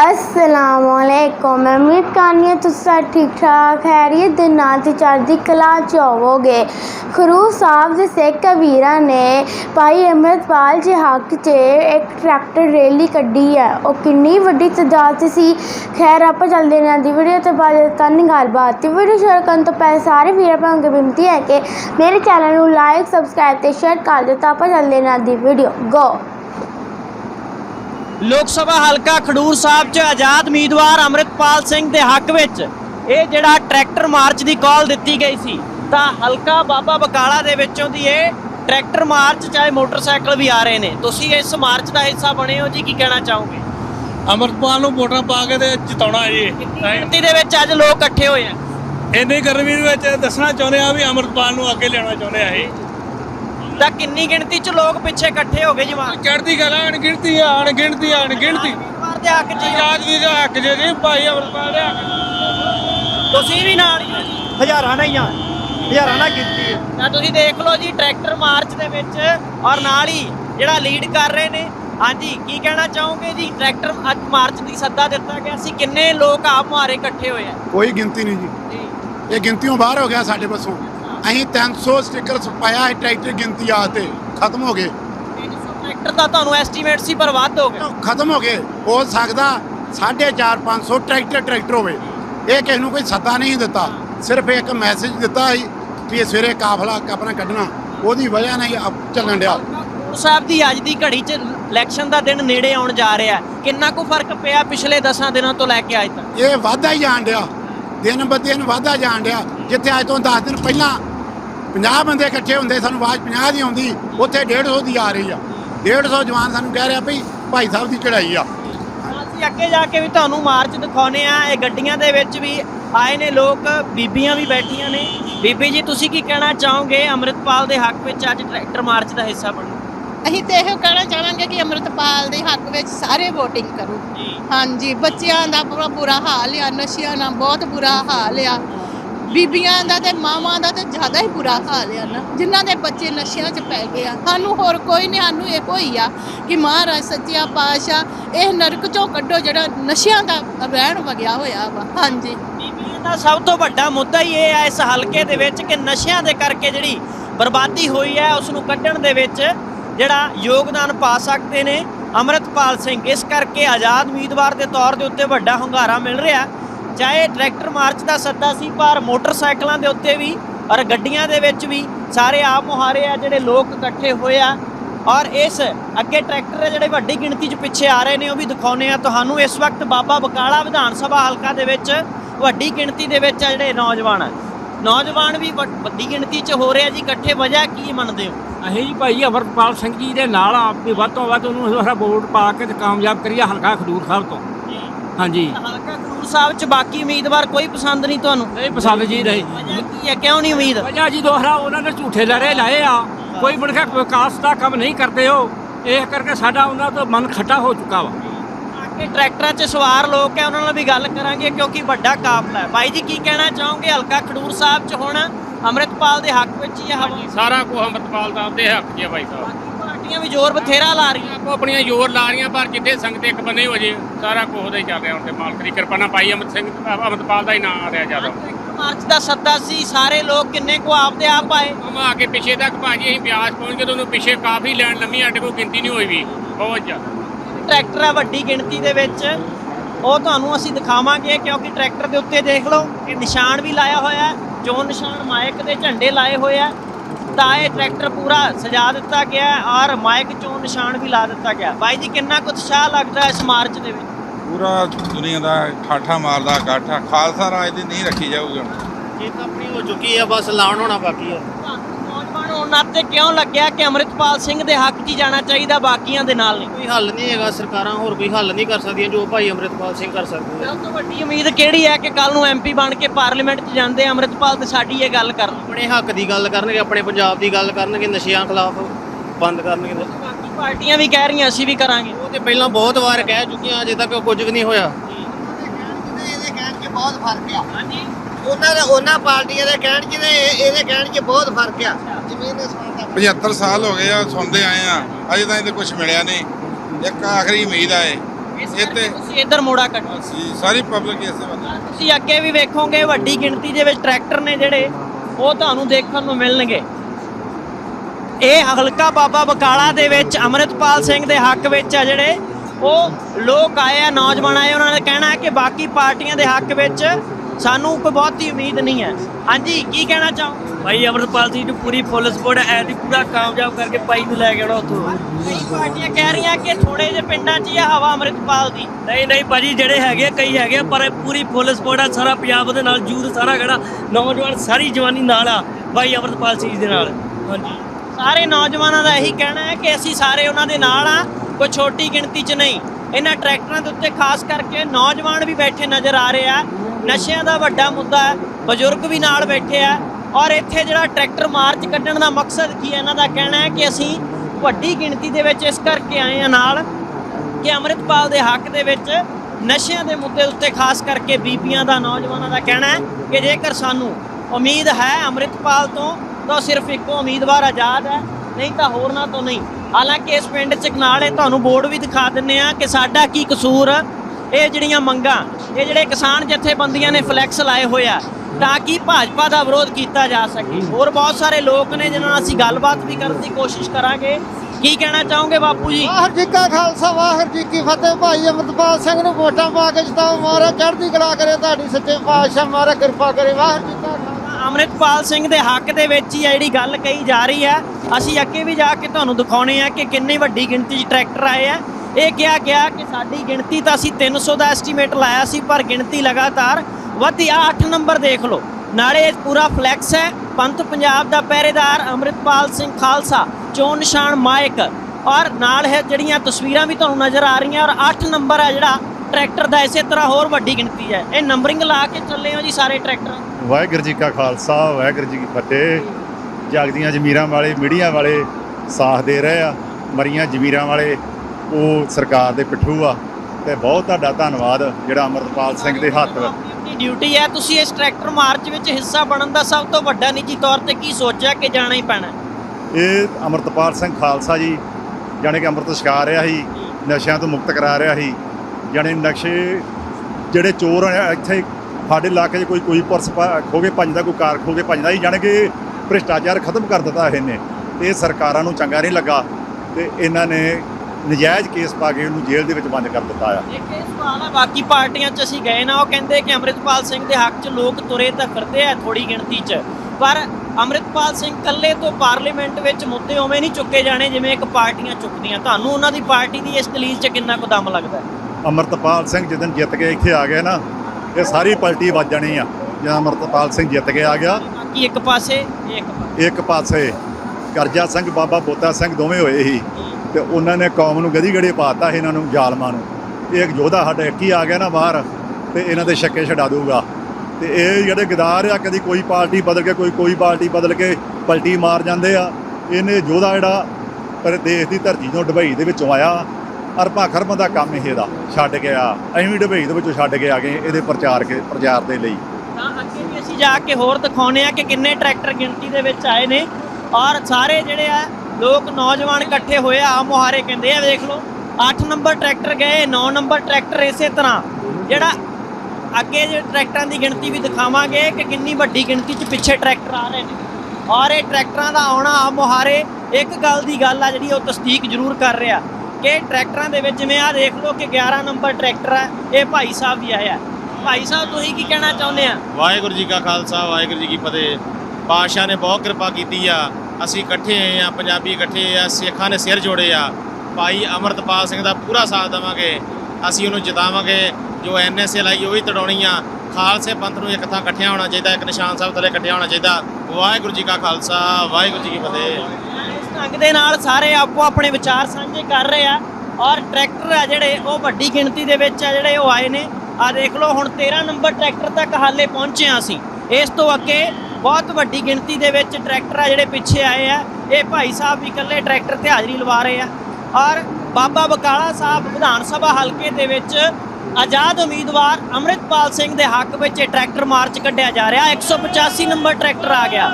ਅਸਲਾਮੁਅਲੈਕੁਮ ਮੈਂ ਉਮੀਦ ਕਰਨੀ ਹਾਂ ਤੁਸੀਂ ਸਾਰੇ ਠੀਕ ਠਾਕ, ਖੈਰੀਅਤ ਦੇ ਨਾਲ ਤੇ ਚੜ੍ਹਦੀ ਕਲਾ ਚ ਹੋਵੋਗੇ। ਖਰੂ ਸਾਹਿਬ ਦੇ ਸਿੱਖ ਵੀਰਾਂ ਨੇ ਭਾਈ ਅੰਮ੍ਰਿਤਪਾਲ ਜੀ ਹੱਕ 'ਚ ਇੱਕ ਟਰੈਕਟਰ ਰੈਲੀ ਕੱਢੀ ਹੈ। ਉਹ ਕਿੰਨੀ ਵੱਡੀ ਤਦਾਦ ਸੀ। ਖੈਰ, ਆਪਾਂ ਚੱਲਦੇ ਹਾਂ ਦੀ ਵੀਡੀਓ ਤੇ ਬਾਅਦ ਕਰਨ ਗੱਲਬਾਤ। ਤੇ ਵੀਡੀਓ ਸ਼ੇਅਰ ਕਰਨ ਤੋਂ ਪਹਿਲਾਂ ਸਾਰੇ ਵੀਰਾਂ ਭਰਾਵਾਂ ਨੂੰ ਬੇਨਤੀ ਹੈ ਕਿ ਮੇਰੇ ਚੈਨਲ ਨੂੰ ਲਾਈਕ ਸਬਸਕ੍ਰਾਈਬ ਤੇ ਸ਼ੇਅਰ ਕਰ ਦਿਓ ਤਾਂ ਆਪਾਂ ਚੱਲਦੇ ਹਾਂ ਦੀ ਵੀਡੀਓ ਗੋ ਲੋਕ ਸਭਾ ਹਲਕਾ ਖਡੂਰ ਸਾਹਿਬ 'ਚ ਆਜ਼ਾਦ ਉਮੀਦਵਾਰ ਅੰਮ੍ਰਿਤਪਾਲ ਸਿੰਘ ਦੇ ਹੱਕ ਵਿੱਚ ਇਹ ਜਿਹੜਾ ਟਰੈਕਟਰ ਮਾਰਚ ਦੀ ਕਾਲ ਦਿੱਤੀ ਗਈ ਸੀ ਤਾਂ ਹਲਕਾ ਬਾਬਾ ਬਕਾਲਾ ਦੇ ਵਿੱਚੋਂ ਦੀ ਇਹ ਟਰੈਕਟਰ ਮਾਰਚ ਚਾਹੇ ਮੋਟਰਸਾਈਕਲ ਵੀ ਆ ਰਹੇ ਨੇ। ਤੁਸੀਂ ਇਸ ਮਾਰਚ ਦਾ ਹਿੱਸਾ ਬਣੇ ਹੋ ਜੀ ਕੀ ਕਹਿਣਾ ਚਾਹੋਗੇ? ਅਮਰਪਾਲ ਨੂੰ ਵੋਟਾਂ ਪਾ ਕੇ ਤੇ ਜਿਤਾਉਣਾ ਹੈ ਜੀ ਗਿਣਤੀ ਦੇ ਵਿੱਚ ਅੱਜ ਲੋਕ ਇਕੱਠੇ ਹੋਏ ਆ? ਇੰਨੀ ਗਰਮੀ ਦੇ ਵਿੱਚ ਦੱਸਣਾ ਚਾਹੁੰਦੇ ਆ ਵੀ ਅਮਰਪਾਲ ਨੂੰ ਅੱਗੇ ਲਿਆਉਣਾ ਚਾਹੁੰਦੇ ਆ ਇਹ। ਤਾਂ ਕਿੰਨੀ ਗਿਣਤੀ 'ਚ ਲੋਕ ਪਿੱਛੇ ਇਕੱਠੇ ਹੋ ਗਏ ਜਵਾਨ? ਚੜ੍ਹਦੀ ਗੱਲ ਅਣ ਗਿਣਤੀ ਆ ਅਣ ਗਿਣਤੀ ਆ ਅਣ ਗਿਣਤੀ ਉਮੀਦਵਾਰ ਦੇ ਹੱਕ 'ਚ ਹੀ ਆ। ਆਜ਼ਾਦ ਵੀ ਦਾ ਹੱਕ ਜੇ ਜੀ ਭਾਈ ਅਮਰਪਾਲ ਦੇ ਹੱਕ ਤੁਸੀਂ ਵੀ ਨਾਲ ਹੀ ਹੋ ਜੀ। ਹਜ਼ਾਰਾਂ ਨਾਲ ਹੀ ਆ। ਹਜ਼ਾਰਾਂ ਨਾਲ ਕੀਤੀ ਹੈ ਤਾਂ ਤੁਸੀਂ ਦੇਖ ਲਓ ਜੀ ਟਰੈਕਟਰ ਮਾਰਚ ਦੇ ਵਿੱਚ ਔਰ ਨਾਲ ਹੀ ਜਿਹੜਾ ਲੀਡ ਕਰ ਰਹੇ ਨੇ। ਹਾਂਜੀ ਕੀ ਕਹਿਣਾ ਚਾਹੋਗੇ ਜੀ? ਟਰੈਕਟਰ ਅੱਜ ਮਾਰਚ ਦੀ ਸੱਦਾ ਦਿੱਤਾ ਗਿਆ ਸੀ। ਕਿੰਨੇ ਲੋਕ ਆਪ ਮੁਹਾਰੇ ਇਕੱਠੇ ਹੋਏ ਆ? ਕੋਈ ਗਿਣਤੀ ਨਹੀਂ ਜੀ। ਜੀ। ਇਹ ਗਿਣਤੀੋਂ ਬਾਹਰ ਹੋ ਗਿਆ ਸਾਡੇ ਪਾਸੋਂ ਅਸੀਂ 300 ਸਟicker ਪਾਇਆ ਹੈ ਟਰੈਕਟਰ ਗਿਣਤੀ ਆ ਤੇ ਖਤਮ ਹੋ ਗਏ। ਟਰੈਕਟਰ ਦਾ ਤੁਹਾਨੂੰ ਐਸਟੀਮੇਟ ਸੀ ਪਰ ਵੱਧ ਹੋ ਗਿਆ। ਖਤਮ ਹੋ ਗਏ। ਹੋ ਸਕਦਾ 4.5 500 ਟਰੈਕਟਰ ਟਰੈਕਟਰ ਹੋਵੇ। ਇਹ ਕਿਸ ਨੂੰ ਕੋਈ ਸੱਦਾ ਨਹੀਂ ਦਿੱਤਾ। ਸਿਰਫ ਇੱਕ ਮੈਸੇਜ ਦਿੱਤਾ ਸੀ ਕਿ ਇਹ ਸਵੇਰੇ ਕਾਫਲਾ ਆਪਣਾ ਕੱਢਣਾ। ਉਹਦੀ ਵਜ੍ਹਾ ਨਾਲ ਹੀ ਚੱਲਣ ਡਿਆ। ਸਾਹਿਬ ਦੀ ਅੱਜ ਦੀ ਘੜੀ 'ਚ ਇਲੈਕਸ਼ਨ ਦਾ ਦਿਨ ਨੇੜੇ ਆਉਣ ਜਾ ਰਿਹਾ। ਕਿੰਨਾ ਕੁ ਫ਼ਰਕ ਪਿਆ ਪਿਛਲੇ 10 ਦਿਨਾਂ ਤੋਂ ਲੈ ਕੇ ਅੱਜ ਤੱਕ? ਇਹ ਵਾਧਾ ਹੀ ਜਾਣ ਡਿਆ। ਦਿਨ ਬ ਦਿਨ ਵਾਧਾ ਜਾਣ ਡਿਆ। ਜਿੱਥੇ ਅੱਜ ਤੋਂ 10 ਦਿਨ ਪਹਿਲਾਂ 50 ਬੰਦੇ ਇਕੱਠੇ ਹੁੰਦੇ ਸਾਨੂੰ ਆਵਾਜ਼ 50 ਦੀ ਆਉਂਦੀ ਉੱਥੇ 150 ਦੀ ਆ ਰਹੀ ਆ। 150 ਜਵਾਨ ਸਾਨੂੰ ਕਹਿ ਰਿਹਾ ਭਈ ਭਾਈ ਸਾਹਿਬ ਦੀ ਚੜਾਈ ਆ। ਅਸੀਂ ਅੱਗੇ ਜਾ ਕੇ ਵੀ ਤੁਹਾਨੂੰ ਮਾਰਚ ਦਿਖਾਉਨੇ ਆ ਇਹ ਗੱਡੀਆਂ ਦੇ ਵਿੱਚ ਵੀ ਆਏ ਨੇ ਲੋਕ ਬੀਬੀਆਂ ਵੀ ਬੈਠੀਆਂ ਨੇ। ਬੀਬੀ ਜੀ ਤੁਸੀਂ ਕੀ ਕਹਿਣਾ ਚਾਹੋਗੇ ਅੰਮ੍ਰਿਤਪਾਲ ਦੇ ਹੱਕ ਵਿੱਚ ਅੱਜ ਟਰੈਕਟਰ ਮਾਰਚ ਦਾ ਹਿੱਸਾ ਬਣੋ? ਅਸੀਂ ਤੇ ਇਹੋ ਕਹਿਣਾ ਚਾਹਾਂਗੇ ਕਿ ਅੰਮ੍ਰਿਤਪਾਲ ਦੇ ਹੱਕ ਵਿੱਚ ਸਾਰੇ VOTING ਕਰੋ। ਜੀ। ਹਾਂਜੀ ਬੱਚਿਆਂ ਦਾ ਬੁਰਾ ਹਾਲ ਆ ਨਸ਼ਿਆਂ ਨਾਲ ਬਹੁਤ ਬੁਰਾ ਹਾਲ ਆ। ਬੀਬੀਆਂ ਦਾ ਤੇ ਮਾਵਾਂ ਦਾ ਤੇ ਜ਼ਿਆਦਾ ਹੀ ਬੁਰਾ ਹਾਲ ਆ ਨਾ, ਜਿਨ੍ਹਾਂ ਦੇ ਬੱਚੇ ਨਸ਼ਿਆਂ 'ਚ ਪੈ ਗਏ ਆ। ਸਾਨੂੰ ਹੋਰ ਕੋਈ ਨਹੀਂ ਸਾਨੂੰ ਇਹੋ ਹੀ ਆ ਕਿ ਮਹਾਰਾਜ, ਸੱਚਿਆ ਪਾਤਸ਼ਾਹ, ਇਹ ਨਰਕ 'ਚੋਂ ਕੱਢੋ ਜਿਹੜਾ ਨਸ਼ਿਆਂ ਦਾ ਰਹਿਣ ਵਗਿਆ ਹੋਇਆ ਵਾ। ਹਾਂਜੀ। ਬੀਬੀਆਂ ਦਾ ਸਭ ਤੋਂ ਵੱਡਾ ਮੁੱਦਾ ਹੀ ਇਹ ਆ ਇਸ ਹਲਕੇ ਦੇ ਵਿੱਚ ਕਿ ਨਸ਼ਿਆਂ ਦੇ ਕਰਕੇ ਜਿਹੜੀ ਬਰਬਾਦੀ ਹੋਈ ਹੈ ਉਸ ਨੂੰ ਕੱਢਣ ਦੇ ਵਿੱਚ ਜਿਹੜਾ ਯੋਗਦਾਨ ਪਾ ਸਕਦੇ ਨੇ ਅੰਮ੍ਰਿਤਪਾਲ ਸਿੰਘ। ਇਸ ਕਰਕੇ ਆਜ਼ਾਦ ਉਮੀਦਵਾਰ ਦੇ ਤੌਰ ਦੇ ਉੱਤੇ ਵੱਡਾ ਹੁੰਗਾਰਾ ਮਿਲ ਰਿਹਾ। ਚਾਹੇ ਟਰੈਕਟਰ ਮਾਰਚ ਦਾ ਸੱਦਾ ਸੀ, ਪਰ ਮੋਟਰਸਾਈਕਲਾਂ ਦੇ ਉੱਤੇ ਵੀ ਔਰ ਗੱਡੀਆਂ ਦੇ ਵਿੱਚ ਵੀ ਸਾਰੇ ਆਪ ਮੁਹਾਰੇ ਆ, ਜਿਹੜੇ ਲੋਕ ਇਕੱਠੇ ਹੋਏ ਆ। ਔਰ ਇਸ ਅੱਗੇ ਟਰੈਕਟਰ ਹੈ ਜਿਹੜੇ ਵੱਡੀ ਗਿਣਤੀ 'ਚ ਪਿੱਛੇ ਆ ਰਹੇ ਨੇ, ਉਹ ਵੀ ਦਿਖਾਉਨੇ ਆ। ਤੁਹਾਨੂੰ ਇਸ ਵਕਤ ਬਾਬਾ ਬਕਾਲਾ ਵਿਧਾਨ ਸਭਾ ਹਲਕਾ ਦੇ ਵਿੱਚ ਵੱਡੀ ਗਿਣਤੀ ਦੇ ਵਿੱਚ ਆ ਜਿਹੜੇ ਨੌਜਵਾਨ। ਆ ਨੌਜਵਾਨ ਵੀ ਵੱਡ- ਵੱਡੀ ਗਿਣਤੀ 'ਚ ਹੋ ਰਿਹਾ ਜੀ, ਇਕੱਠੇ ਵਜ੍ਹਾ ਕੀ ਮੰਨਦੇ ਹੋ? ਅਸੀਂ ਜੀ ਭਾਈ ਅਮਰਪਾਲ ਸਿੰਘ ਜੀ ਦੇ ਨਾਲ ਆਪ ਵੀ ਵੱਧ ਤੋਂ ਵੱਧ ਉਹਨੂੰ ਸਾਰਾ ਵੋਟ ਪਾ ਕੇ ਤੇ ਕਾਮਯਾਬ ਕਰੀਏ ਹਲਕਾ ਖਡੂਰ ਸਾਹਿਬ ਤੋਂ। ਹਾਂਜੀ। ਹਲਕਾ ਖਡੂਰ ਸਾਹਿਬ 'ਚ ਬਾਕੀ ਉਮੀਦਵਾਰ ਕੋਈ ਪਸੰਦ ਨਹੀਂ ਤੁਹਾਨੂੰ? ਨਹੀਂ ਪਸੰਦ ਜੀ ਨਹੀਂ। ਵਜ੍ਹਾ ਕੀ ਹੈ? ਕਿਉਂ ਨਹੀਂ ਉਮੀਦ? ਵਜ੍ਹਾ ਜੀ ਦੋਹਰਾ ਉਹਨਾਂ ਨੇ ਝੂਠੇ ਲੜੇ ਲਾਏ ਆ। ਕੋਈ ਮੁੜ ਕੇ ਵਿਕਾਸ ਦਾ ਕੰਮ ਨਹੀਂ ਕਰਦੇ ਹੋ ਇਹ ਕਰਕੇ ਸਾਡਾ ਉਹਨਾਂ ਤੋਂ ਮਨ ਖੱਟਾ ਹੋ ਚੁੱਕਾ ਵਾ। ਕਿ ਟਰੈਕਟਰਾਂ 'ਚ ਸਵਾਰ ਲੋਕ ਹੈ ਉਹਨਾਂ ਨਾਲ ਵੀ ਗੱਲ ਕਰਾਂਗੇ ਕਿਉਂਕਿ ਵੱਡਾ ਕਾਫਲਾ ਹੈ। ਬਾਈ ਜੀ ਕੀ ਕਹਿਣਾ ਚਾਹੋਗੇ ਹਲਕਾ ਖਡੂਰ ਸਾਹਿਬ 'ਚ ਹੁਣ? ਅੰਮ੍ਰਿਤਪਾਲ ਦੇ ਹੱਕ ਵਿੱਚ ਹੀ ਇਹ ਹਵਾ? ਸਾਰਾ ਕੁਝ ਅਮਰਪਾਲ ਦਾ ਦੇ ਹੱਕ 'ਚ ਹੈ ਭਾਈ ਸਾਹਿਬ। ਪਾਰਟੀਆਂ ਵੀ ਜ਼ੋਰ ਬਥੇਰਾ ਲਾ ਰਹੀਆਂ। ਆਪੋ ਆਪਣੀਆਂ ਜ਼ੋਰ ਲਾ ਰਹੀਆਂ ਪਰ ਜਿੱਥੇ ਸੰਗਤ ਇੱਕ ਬੰਨੇ ਹੋ ਜੇ ਸਾਰਾ ਕੁਝ ਉਹਦਾ ਹੀ ਚੱਲ ਰਿਹਾ ਹੁਣ ਤੇ ਮਾਲਕ ਦੀ ਕਿਰਪਾ ਨਾਲ ਭਾਈ ਅਮਰ ਸਿੰਘ ਅਮਰਪਾਲ ਦਾ ਹੀ ਨਾਮ ਆ ਰਿਹਾ ਜ਼ਿਆਦਾ। ਮਾਰਚ ਦਾ ਸੱਦਾ ਸੀ ਸਾਰੇ ਲੋਕ ਕਿੰਨੇ ਕੋ ਆਪਦੇ ਆਪ ਆਏ। ਹਮ ਆ ਕੇ ਪਿੱਛੇ ਤੱਕ ਭਾਜੀ ਅਸੀਂ ਬਿਆਸ ਪਹੁੰਚ ਗਏ ਤਾਂ ਉਹਨੂੰ ਪਿੱਛੇ ਕਾਫੀ ਲੈਣ ਲੰਮੀ ਸਾਡੇ ਕੋਲ ਗਿਣਤੀ ਨਹੀਂ ਹੋਈ ਵੀ ਬਹੁਤ ਜ਼ਿਆਦਾ। ਟਰੈਕਟਰ ਹੈ ਵੱਡੀ ਗਿਣਤੀ ਦੇ ਵਿੱਚ। ਉਹ ਤੁਹਾਨੂੰ ਅਸੀਂ ਦਿਖਾਵਾਂਗੇ ਕਿਉਂਕਿ ਟਰੈਕਟਰ ਦੇ ਉੱਤੇ ਦੇਖ ਲਓ ਕਿ ਨਿਸ਼ਾਨ ਵੀ ਲਾਇਆ ਹੋਇਆ ਹੈ ਚੋਣ ਨਿਸ਼ਾਨ ਮਾਈਕ ਦੇ ਝੰਡੇ ਲਾਏ ਹੋਏ ਆ। ਤਾਂ ਇਹ ਟਰੈਕਟਰ ਪੂਰਾ ਸਜਾ ਦਿੱਤਾ ਗਿਆ ਔਰ ਮਾਈਕ ਚੋਣ ਨਿਸ਼ਾਨ ਵੀ ਲਾ ਦਿੱਤਾ ਗਿਆ ਬਾਈ ਜੀ ਕਿੰਨਾ ਕੁ ਉਤਸ਼ਾਹ ਲੱਗਦਾ ਇਸ ਮਾਰਚ ਦੇ ਵਿੱਚ? ਪੂਰਾ ਦੁਨੀਆ ਦਾ ਠਾਠਾ ਮਾਰਦਾ ਗਾਠਾ ਖਾਲਸਾ ਰਾਜ ਦੀ ਨਹੀਂ ਰੱਖੀ ਜਾਊਗੀ ਹੁਣ। ਇਹ ਤਾਂ ਆਪਣੀ ਹੋ ਚੁੱਕੀ ਆ ਬਸ ਲਾਉਣ ਹੋਣਾ ਬਾਕੀ ਆ। ਨਾਤੇ ਕਿਉਂ ਲੱਗਿਆ ਕਿ ਅੰਮ੍ਰਿਤਪਾਲ ਸਿੰਘ ਦੇ ਹੱਕ 'ਚ ਹੀ ਜਾਣਾ ਚਾਹੀਦਾ ਬਾਕੀਆਂ ਦੇ ਨਾਲ ਨਹੀਂ? ਕੋਈ ਹੱਲ ਨਹੀਂ ਹੈਗਾ ਸਰਕਾਰਾਂ ਹੋਰ ਕੋਈ ਹੱਲ ਨਹੀਂ ਕਰ ਸਕਦੀਆਂ ਜੋ ਭਾਈ ਅੰਮ੍ਰਿਤਪਾਲ ਸਿੰਘ ਕਰ ਸਕਦੇ ਆ ਸਭ ਤੋਂ ਵੱਡੀ ਉਮੀਦ ਕਿਹੜੀ ਹੈ ਕਿ ਕੱਲ ਨੂੰ ਐਮਪੀ ਬਣ ਕੇ ਪਾਰਲੀਮੈਂਟ 'ਚ ਜਾਂਦੇ ਅੰਮ੍ਰਿਤਪਾਲ ਤੇ ਸਾਡੀ ਇਹ ਗੱਲ ਕਰਨ। ਆਪਣੇ ਹੱਕ ਦੀ ਗੱਲ ਕਰਨਗੇ ਆਪਣੇ ਪੰਜਾਬ ਦੀ ਗੱਲ ਕਰਨਗੇ ਨਸ਼ਿਆਂ ਖਿਲਾਫ ਬੰਦ ਕਰਨਗੇ। ਬਾਕੀ ਪਾਰਟੀਆਂ ਵੀ ਕਹਿ ਰਹੀਆਂ ਅਸੀਂ ਵੀ ਕਰਾਂਗੇ। ਉਹ ਤੇ ਪਹਿਲਾਂ ਬਹੁਤ ਵਾਰ ਕਹਿ ਚੁੱਕੀਆਂ ਅਜੇ ਤੱਕ ਕੁਝ ਵੀ ਨਹੀਂ ਹੋਇਆ। ਇਹਦੇ ਕਹਿਣ 'ਚ ਬਹੁਤ ਫ਼ਰਕ ਆ। ਹਾਂਜੀ। ਉਹਨਾਂ ਦੇ ਉਹਨਾਂ ਪਾਰਟੀਆਂ ਦੇ ਕਹਿਣ 'ਚ ਤੇ ਇਹ- ਇਹਦੇ ਕਹਿਣ 'ਚ ਬਹੁਤ ਫ਼ਰਕ ਆ। ਜਿਵੇਂ ਇਹਨੇ ਸੁਣਦਾ 75 ਸਾਲ ਹੋ ਗਏ ਆ ਸੁਣਦੇ ਆਏ ਆ। ਅਜੇ ਤਾਂ ਇਹਦੇ ਕੁਝ ਮਿਲਿਆ ਨਹੀਂ। ਇੱਕ ਆਖਰੀ ਉਮੀਦ ਆ ਇਹ। ਤੁਸੀਂ ਇੱਧਰ ਮੋੜਾ ਕੱਢੋ। ਅਸੀਂ ਸਾਰੀ ਪਬਲਿਕ ਇਸੇ ਬੰਦੇ ਤੁਸੀਂ ਅੱਗੇ ਵੀ ਵੇਖੋਗੇ ਵੱਡੀ ਗਿਣਤੀ ਦੇ ਵਿੱਚ ਟਰੈਕਟਰ ਨੇ ਜਿਹੜੇ ਉਹ ਤੁਹਾਨੂੰ ਦੇਖਣ ਨੂੰ ਮਿਲਣਗੇ। ਇਹ ਹਲਕਾ ਬਾਬਾ ਬਕਾਲਾ ਦੇ ਵਿੱਚ ਅਮਰਿਤਪਾਲ ਸਿੰਘ ਦੇ ਹੱਕ ਵਿੱਚ ਆ ਜਿਹੜੇ ਉਹ ਲੋਕ ਆਏ ਆ ਨੌਜਵਾਨ ਆਏ ਉਹਨਾਂ ਨੇ ਕਹਿਣਾ ਹੈ ਕਿ ਬਾਕੀ ਪਾਰਟੀਆਂ ਦੇ ਹੱਕ ਵਿੱਚ ਸਾਨੂੰ ਕੋਈ ਬਹੁਤੀ ਉਮੀਦ ਨਹੀਂ ਹੈ। ਹਾਂਜੀ ਕੀ ਕਹਿਣਾ ਚਾਹੋ? ਭਾਈ ਅਮਰਪਾਲ ਸਿੰਘ ਨੂੰ ਪੂਰੀ ਫੁੱਲ ਸਪੋਰਟ ਐ ਦੀ ਪੂਰਾ ਕਾਮਯਾਬ ਕਰਕੇ ਪਾਈ ਨੂੰ ਲੈ ਕੇ ਆਉਣਾ ਉੱਥੋਂ। ਕਈ ਪਾਰਟੀਆਂ ਕਹਿ ਰਹੀਆਂ ਕਿ ਥੋੜੇ ਜਿਹੇ ਪਿੰਡਾਂ 'ਚ ਹੀ ਆ ਹਵਾ ਅਮਰਿਤਪਾਲ ਦੀ। ਨਹੀਂ ਨਹੀਂ ਭਾਜੀ ਜਿਹੜੇ ਹੈਗੇ ਆ, ਕਈ ਹੈਗੇ ਆ, ਪਰ ਪੂਰੀ ਫੁੱਲ ਸਪੋਰਟ ਆ ਸਾਰਾ ਪੰਜਾਬ ਦੇ ਨਾਲ ਯੂਥ ਸਾਰਾ ਖੜਾ। ਨੌਜਵਾਨ ਸਾਰੀ ਜਵਾਨੀ ਨਾਲ ਆ ਭਾਈ ਅਮਰਪਾਲ ਸਿੰਘ ਦੇ ਨਾਲ। ਹਾਂਜੀ। ਸਾਰੇ ਨੌਜਵਾਨਾਂ ਦਾ ਇਹੀ ਕਹਿਣਾ ਹੈ ਕਿ ਅਸੀਂ ਸਾਰੇ ਉਹਨਾਂ ਦੇ ਨਾਲ ਆ ਕੋਈ ਛੋਟੀ ਗਿਣਤੀ 'ਚ ਨਹੀਂ। ਇਹਨਾਂ ਟਰੈਕਟਰਾਂ ਦੇ ਉੱਤੇ ਖਾਸ ਕਰਕੇ ਨੌਜਵਾਨ ਵੀ ਬੈਠੇ ਨਜ਼ਰ ਆ ਰਹੇ ਆ। ਨਸ਼ਿਆਂ ਦਾ ਵੱਡਾ ਮੁੱਦਾ ਹੈ, ਬਜ਼ੁਰਗ ਵੀ ਨਾਲ ਬੈਠੇ ਆ ਔਰ ਇੱਥੇ ਜਿਹੜਾ ਟਰੈਕਟਰ ਮਾਰਚ ਕੱਢਣ ਦਾ ਮਕਸਦ ਕੀ ਹੈ, ਇਹਨਾਂ ਦਾ ਕਹਿਣਾ ਹੈ ਕਿ ਅਸੀਂ ਵੱਡੀ ਗਿਣਤੀ ਦੇ ਵਿੱਚ ਇਸ ਕਰਕੇ ਆਏ ਆ ਨਾਲ ਕਿ ਅੰਮ੍ਰਿਤਪਾਲ ਦੇ ਹੱਕ ਦੇ ਵਿੱਚ ਨਸ਼ਿਆਂ ਦੇ ਮੁੱਦੇ ਉੱਤੇ ਖਾਸ ਕਰਕੇ ਬੀਬੀਆਂ ਦਾ, ਨੌਜਵਾਨਾਂ ਦਾ ਕਹਿਣਾ ਹੈ ਕਿ ਜੇਕਰ ਸਾਨੂੰ ਉਮੀਦ ਹੈ ਅੰਮ੍ਰਿਤਪਾਲ ਤੋਂ, ਤਾਂ ਸਿਰਫ ਇੱਕੋ ਉਮੀਦਵਾਰ ਆਜ਼ਾਦ ਹੈ, ਨਹੀਂ ਤਾਂ ਹੋਰਨਾਂ ਤੋਂ ਨਹੀਂ। ਹਾਲਾਂਕਿ ਇਸ ਪਿੰਡ ਚ ਨਾਲੇ ਤੁਹਾਨੂੰ ਬੋਰਡ ਵੀ ਦਿਖਾ ਦਿੰਨੇ ਆ ਕਿ ਸਾਡਾ ਕੀ ਕਸੂਰ ਇਹ ਜਿਹੜੀਆਂ ਮੰਗਾਂ ਇਹ ਜਿਹੜੇ ਕਿਸਾਨ ਜਥੇਬੰਦੀਆਂ ਨੇ ਫਲੈਕਸ ਲਾਏ ਹੋਏ ਆ ਤਾਂ ਕਿ ਭਾਜਪਾ ਦਾ ਵਿਰੋਧ ਕੀਤਾ ਜਾ ਸਕੇ? ਹੋਰ ਬਹੁਤ ਸਾਰੇ ਲੋਕ ਨੇ ਜਿਨ੍ਹਾਂ ਨਾਲ ਅਸੀਂ ਗੱਲਬਾਤ ਵੀ ਕਰਨ ਦੀ ਕੋਸ਼ਿਸ਼ ਕਰਾਂਗੇ। ਕੀ ਕਹਿਣਾ ਚਾਹੋਗੇ ਬਾਪੂ ਜੀ? ਵਾਹਿਗੁਰੂ ਜੀ ਕਾ ਖਾਲਸਾ ਵਾਹਿਗੁਰੂ ਜੀ ਕੀ ਫਤਿਹ। ਭਾਈ ਅਮਰਪਾਲ ਸਿੰਘ ਨੂੰ ਵੋਟਾਂ ਪਾ ਕੇ ਜਿਤਾਓ। ਮਹਾਰਾਜ ਚੜ੍ਹਦੀ ਕਲਾ ਕਰੇ ਤੁਹਾਡੀ ਸੱਚੇ ਪਾਤਸ਼ਾਹ। ਮਹਾਰਾਜ ਕਿਰਪਾ ਕਰੇ। ਵਾਹਿਗੁਰੂ ਜੀ ਕਾ ਅੰਮ੍ਰਿਤਪਾਲ ਸਿੰਘ ਦੇ ਹੱਕ ਦੇ ਵਿੱਚ ਹੀ ਆ ਜਿਹੜੀ ਗੱਲ ਕਹੀ ਜਾ ਰਹੀ ਹੈ। ਅਸੀਂ ਅੱਗੇ ਵੀ ਜਾ ਕੇ ਤੁਹਾਨੂੰ ਦਿਖਾਉਣੇ ਆ ਕਿ ਕਿੰਨੀ ਵੱਡੀ ਗਿਣਤੀ 'ਚ ਟਰੈਕਟਰ ਆਏ ਆ। ਇਹ ਕਿਹਾ ਗਿਆ ਕਿ ਸਾਡੀ ਗਿਣਤੀ ਤਾਂ ਅਸੀਂ 300 ਦਾ ਐਸਟੀਮੇਟ ਲਾਇਆ ਸੀ, ਪਰ ਗਿਣਤੀ ਲਗਾਤਾਰ ਵਧੀ। ਆ 8 ਨੰਬਰ ਦੇਖ ਲਓ। ਨਾਲੇ ਇਹ ਪੂਰਾ ਫਲੈਕਸ ਹੈ। ਪੰਥ ਪੰਜਾਬ ਦਾ ਪਹਿਰੇਦਾਰ ਅੰਮ੍ਰਿਤਪਾਲ ਸਿੰਘ ਖਾਲਸਾ, ਚੋਣ ਨਿਸ਼ਾਨ ਮਾਇਕ। ਔਰ ਨਾਲ ਹੈ ਜਿਹੜੀਆਂ ਤਸਵੀਰਾਂ ਵੀ ਤੁਹਾਨੂੰ ਨਜ਼ਰ ਆ ਰਹੀਆਂ, ਔਰ 8 ਨੰਬਰ ਹੈ ਜਿਹੜਾ ਟਰੈਕਟਰ ਦਾ, ਇਸੇ ਤਰ੍ਹਾਂ ਹੋਰ ਵੱਡੀ ਗਿਣਤੀ ਹੈ। ਇਹ ਨੰਬਰਿੰਗ ਲਾ ਕੇ ਚੱਲੇ ਹੋ ਜੀ ਸਾਰੇ ਟਰੈਕਟਰ ਵਾਹਿਗੁਰੂ ਜੀ ਕਾ ਖਾਲਸਾ, ਵਾਹਿਗੁਰੂ ਜੀ ਕੀ ਫਤਿਹ। ਜਗਦੀਆਂ ਜ਼ਮੀਰਾਂ ਵਾਲੇ, ਮੀਡੀਆ ਵਾਲੇ ਸਾਥ ਦੇ ਰਹੇ ਆ। ਮਰੀਆਂ ਜ਼ਮੀਰਾਂ ਵਾਲੇ ਉਹ ਸਰਕਾਰ ਦੇ ਪਿੱਠੂ ਆ ਤੇ ਬਹੁਤ ਤੁਹਾਡਾ ਧੰਨਵਾਦ ਜਿਹੜਾ ਅਮਰਪਾਲ ਸਿੰਘ ਦੇ ਹੱਥ ਆਪਣੀ ਡਿਊਟੀ ਹੈ। ਤੁਸੀਂ ਇਸ ਟਰੈਕਟਰ ਮਾਰਚ ਵਿੱਚ ਹਿੱਸਾ ਬਣਨ ਦਾ ਸਭ ਤੋਂ ਵੱਡਾ ਨਿੱਜੀ ਤੌਰ ਤੇ ਕੀ ਸੋਚਿਆ ਕਿ ਜਾਣਾ ਹੀ ਪੈਣਾ? ਇਹ ਅਮਰਤਪਾਲ ਸਿੰਘ ਖਾਲਸਾ ਜੀ ਜਾਣੀ ਕਿ ਅੰਮ੍ਰਿਤ ਛਕਾ ਰਿਹਾ ਸੀ ਨਸ਼ਿਆਂ ਤੋਂ ਮੁਕਤ ਕਰਾ ਰਿਹਾ ਸੀ ਜਾਣੀ ਨਕਸ਼ੇ ਜਿਹੜੇ ਚੋਰ ਆ ਇੱਥੇ ਸਾਡੇ ਇਲਾਕੇ 'ਚ ਕੋਈ ਕੋਈ ਪਰਸ ਪਾ- ਖੋ ਕੇ ਭੱਜਦਾ ਕੋਈ ਕਾਰ ਖੋ ਕੇ ਭੱਜਦਾ ਸੀ ਜਾਣੀ ਕਿ ਭ੍ਰਿਸ਼ਟਾਚਾਰ ਖਤਮ ਕਰ ਦਿੱਤਾ ਇਹਨੇ। ਇਹ ਸਰਕਾਰਾਂ ਨੂੰ ਚੰਗਾ ਨਹੀਂ ਲੱਗਾ ਤੇ ਇਹਨਾਂ ਨੇ ਨਜਾਇਜ਼ ਕੇਸ ਪਾ ਕੇ ਉਹਨੂੰ ਜੇਲ੍ਹ ਦੇ ਵਿੱਚ ਬੰਦ ਕਰ ਦਿੱਤਾ ਆ। ਇੱਕ ਇਹ ਸਵਾਲ ਹੈ ਬਾਕੀ ਪਾਰਟੀਆਂ 'ਚ ਅਸੀਂ ਗਏ ਨਾ ਉਹ ਕਹਿੰਦੇ ਕਿ ਅੰਮ੍ਰਿਤਪਾਲ ਸਿੰਘ ਦੇ ਹੱਕ 'ਚ ਲੋਕ ਤੁਰੇ ਤਾਂ ਫਿਰਦੇ ਆ ਥੋੜੀ ਗਿਣਤੀ 'ਚ। ਪਰ ਅੰਮ੍ਰਿਤਪਾਲ ਸਿੰਘ ਇਕੱਲੇ ਤੋਂ ਪਾਰਲੀਮੈਂਟ ਵਿੱਚ ਮੁੱਦੇ ਉਵੇਂ ਨਹੀਂ ਚੁੱਕੇ ਜਾਣੇ ਜਿਵੇਂ ਇੱਕ ਪਾਰਟੀਆਂ ਚੁੱਕਦੀਆਂ। ਤੁਹਾਨੂੰ ਉਹਨਾਂ ਦੀ ਪਾਰਟੀ ਦੀ ਇਸ ਦਲੀਲ 'ਚ ਕਿੰਨਾ ਕੁ ਦਮ ਲੱਗਦਾ? ਅਮਰਤਪਾਲ ਸਿੰਘ ਜਦੋਂ ਜਿੱਤ ਕੇ ਇੱਥੇ ਆ ਗਏ ਨਾ ਇਹ ਸਾਰੀ ਪਲਟੀ ਵੱਜ ਜਾਣੀ ਆ। ਜਦੋਂ ਅਮਰਤਪਾਲ ਸਿੰਘ ਜਿੱਤ ਕੇ ਆ ਗਿਆ। ਬਾਕੀ ਇੱਕ ਪਾਸੇ ਇਹ ਇੱਕ ਪਾਸੇ। ਇੱਕ ਪਾਸੇ ਕਰਜਾ ਸਿੰਘ ਬਾਬਾ ਬੋਤਾ ਸਿੰਘ ਦੋਵੇਂ ਹੋਏ ਸੀ। ਤੇ ਉਹਨਾਂ ਨੇ ਕੌਮ ਨੂੰ ਗਦੀ ਗੜੀ ਪਾਤਾ ਇਹਨਾਂ ਨੂੰ, ਜ਼ਾਲਮਾਂ ਨੂੰ। ਇਹ ਇੱਕ ਯੋਧਾ ਸਾਡਾ ਇੱਕ ਹੀ ਆ ਗਿਆ ਨਾ ਬਾਹਰ, ਤੇ ਇਹਨਾਂ ਦੇ ਛੱਕੇ ਛਡਾ ਦੂਗਾ ਤੇ ਇਹ ਜਿਹੜੇ ਗਦਾਰ ਆ, ਕਦੀ ਕੋਈ ਪਾਰਟੀ ਬਦਲ ਕੇ, ਕੋਈ ਕੋਈ ਪਾਰਟੀ ਬਦਲ ਕੇ ਪਲਟੀ ਮਾਰ ਜਾਂਦੇ ਆ। ਇਹਨੇ ਯੋਧਾ ਜਿਹੜਾ ਪਰ ਦੇਸ਼ ਦੀ ਧਰਤੀ ਤੋਂ ਡੁਬਈ ਦੇ ਵਿੱਚੋਂ ਆਇਆ। ਅਰਬਾਂ ਖਰਬਾਂ ਦਾ ਕੰਮ ਇਹ ਇਹਦਾ ਛੱਡ ਗਿਆ ਅਸੀਂ ਵੀ ਡੁਬਈ ਦੇ ਵਿੱਚੋਂ ਛੱਡ ਕੇ ਆ ਗਏ ਇਹਦੇ ਪ੍ਰਚਾਰ ਕੇ, ਪ੍ਰਚਾਰ ਦੇ ਲਈ। ਤਾਂ ਅੱਗੇ ਵੀ ਅਸੀਂ ਜਾ ਕੇ ਹੋਰ ਦਿਖਾਉਨੇ ਆ ਕਿ ਕਿੰਨੇ ਟਰੈਕਟਰ ਗਿਣਤੀ ਦੇ ਵਿੱਚ ਆਏ ਨੇ। ਔਰ ਸਾਰੇ ਜਿਹੜੇ ਆ ਲੋਕ ਨੌਜਵਾਨ ਇਕੱਠੇ ਹੋਏ ਆ ਮੁਹਾਰੇ ਕਹਿੰਦੇ ਆ, ਵੇਖ ਲਓ। 8 ਨੰਬਰ ਟਰੈਕਟਰ ਗਏ 9 ਨੰਬਰ ਟਰੈਕਟਰ ਇਸੇ ਤਰ੍ਹਾਂ। ਜਿਹੜਾ ਅੱਗੇ ਜੇ ਟਰੈਕਟਰਾਂ ਦੀ ਗਿਣਤੀ ਵੀ ਦਿਖਾਵਾਂਗੇ ਕਿ ਕਿੰਨੀ ਵੱਡੀ ਗਿਣਤੀ 'ਚ ਪਿੱਛੇ ਟਰੈਕਟਰ ਆ ਰਹੇ ਨੇ। ਔਰ ਇਹ ਟਰੈਕਟਰਾਂ ਦਾ ਆਉਣਾ ਆ ਮੁਹਾਰੇ, ਇੱਕ ਗੱਲ ਦੀ ਗੱਲ ਆ ਜਿਹੜੀ ਉਹ ਤਸਦੀਕ ਜ਼ਰੂਰ ਕਰ ਰਿਹਾ ਕਿ ਟਰੈਕਟਰਾਂ ਦੇ ਵਿੱਚ ਜਿਵੇਂ ਆ ਦੇਖ ਲਓ ਕਿ 11 ਨੰਬਰ ਟਰੈਕਟਰ ਆ, ਇਹ ਭਾਈ ਸਾਹਿਬ ਵੀ ਆਇਆ ਭਾਈ ਸਾਹਿਬ, ਤੁਸੀਂ ਕੀ ਕਹਿਣਾ ਚਾਹੁੰਦੇ ਆ? ਵਾਹਿਗੁਰੂ ਜੀ ਕਾ ਖਾਲਸਾ, ਵਾਹਿਗੁਰੂ ਜੀ ਕੀ ਫਤਿਹ। ਪਾਤਸ਼ਾਹ ਨੇ ਬਹੁਤ ਕਿਰਪਾ ਕੀਤੀ ਆ। ਅਸੀਂ ਇਕੱਠੇ ਆਏ ਆ ਪੰਜਾਬੀ ਇਕੱਠੇ ਆ, ਸਿੱਖਾਂ ਨੇ ਸਿਰ ਜੋੜੇ ਆ। ਭਾਈ ਅਮਰਤਪਾਲ ਸਿੰਘ ਦਾ ਪੂਰਾ ਸਾਥ ਦੇਵਾਂਗੇ। ਅਸੀਂ ਉਹਨੂੰ ਜਿਤਾਵਾਂਗੇ। ਜੋ ਐਨਐਸਏ ਲਾਈ ਉਹ ਵੀ ਤੜਾਉਣੀ ਆ। ਖਾਲਸੇ ਪੰਥ ਨੂੰ ਇੱਕ ਥਾਂ ਇਕੱਠਿਆ ਹੋਣਾ ਚਾਹੀਦਾ, ਇੱਕ ਨਿਸ਼ਾਨ ਸਾਹਿਬ ਥੱਲੇ ਇਕੱਠਿਆ ਹੋਣਾ ਚਾਹੀਦਾ। ਵਾਹਿਗੁਰੂ ਜੀ ਕਾ ਖਾਲਸਾ, ਵਾਹਿਗੁਰੂ ਜੀ ਕੀ ਫਤਿਹ। ਇਸ ਢੰਗ ਦੇ ਨਾਲ ਸਾਰੇ ਆਪੋ ਆਪਣੇ ਵਿਚਾਰ ਸਾਂਝੇ ਕਰ ਰਹੇ ਆ ਔਰ ਟਰੈਕਟਰ ਆ ਜਿਹੜੇ, ਉਹ ਵੱਡੀ ਗਿਣਤੀ ਦੇ ਵਿੱਚ ਆ ਜਿਹੜੇ ਉਹ ਆਏ ਨੇ। ਆ ਦੇਖ ਲਓ, ਹੁਣ 13 ਨੰਬਰ ਟਰੈਕਟਰ ਤੱਕ ਹਾਲੇ ਪਹੁੰਚੇ ਆ ਅਸੀਂ। ਇਸ ਤੋਂ ਅੱਗੇ ਬਹੁਤ ਵੱਡੀ ਗਿਣਤੀ ਦੇ ਵਿੱਚ ਟਰੈਕਟਰ ਆ ਜਿਹੜੇ ਪਿੱਛੇ ਆਏ ਆ। ਇਹ ਭਾਈ ਸਾਹਿਬ ਵੀ ਇਕੱਲੇ ਟਰੈਕਟਰ ਤੇ ਹਾਜ਼ਰੀ ਲਵਾ ਰਹੇ ਆ। ਔਰ ਬਾਬਾ ਬਕਾਲਾ ਸਾਹਿਬ ਵਿਧਾਨ ਸਭਾ ਹਲਕੇ ਦੇ ਵਿੱਚ ਆਜ਼ਾਦ ਉਮੀਦਵਾਰ ਅੰਮ੍ਰਿਤਪਾਲ ਸਿੰਘ ਦੇ ਹੱਕ ਵਿੱਚ ਇਹ ਟਰੈਕਟਰ ਮਾਰਚ ਕੱਢਿਆ ਜਾ ਰਿਹਾ। 185 ਨੰਬਰ ਟਰੈਕਟਰ ਆ ਗਿਆ।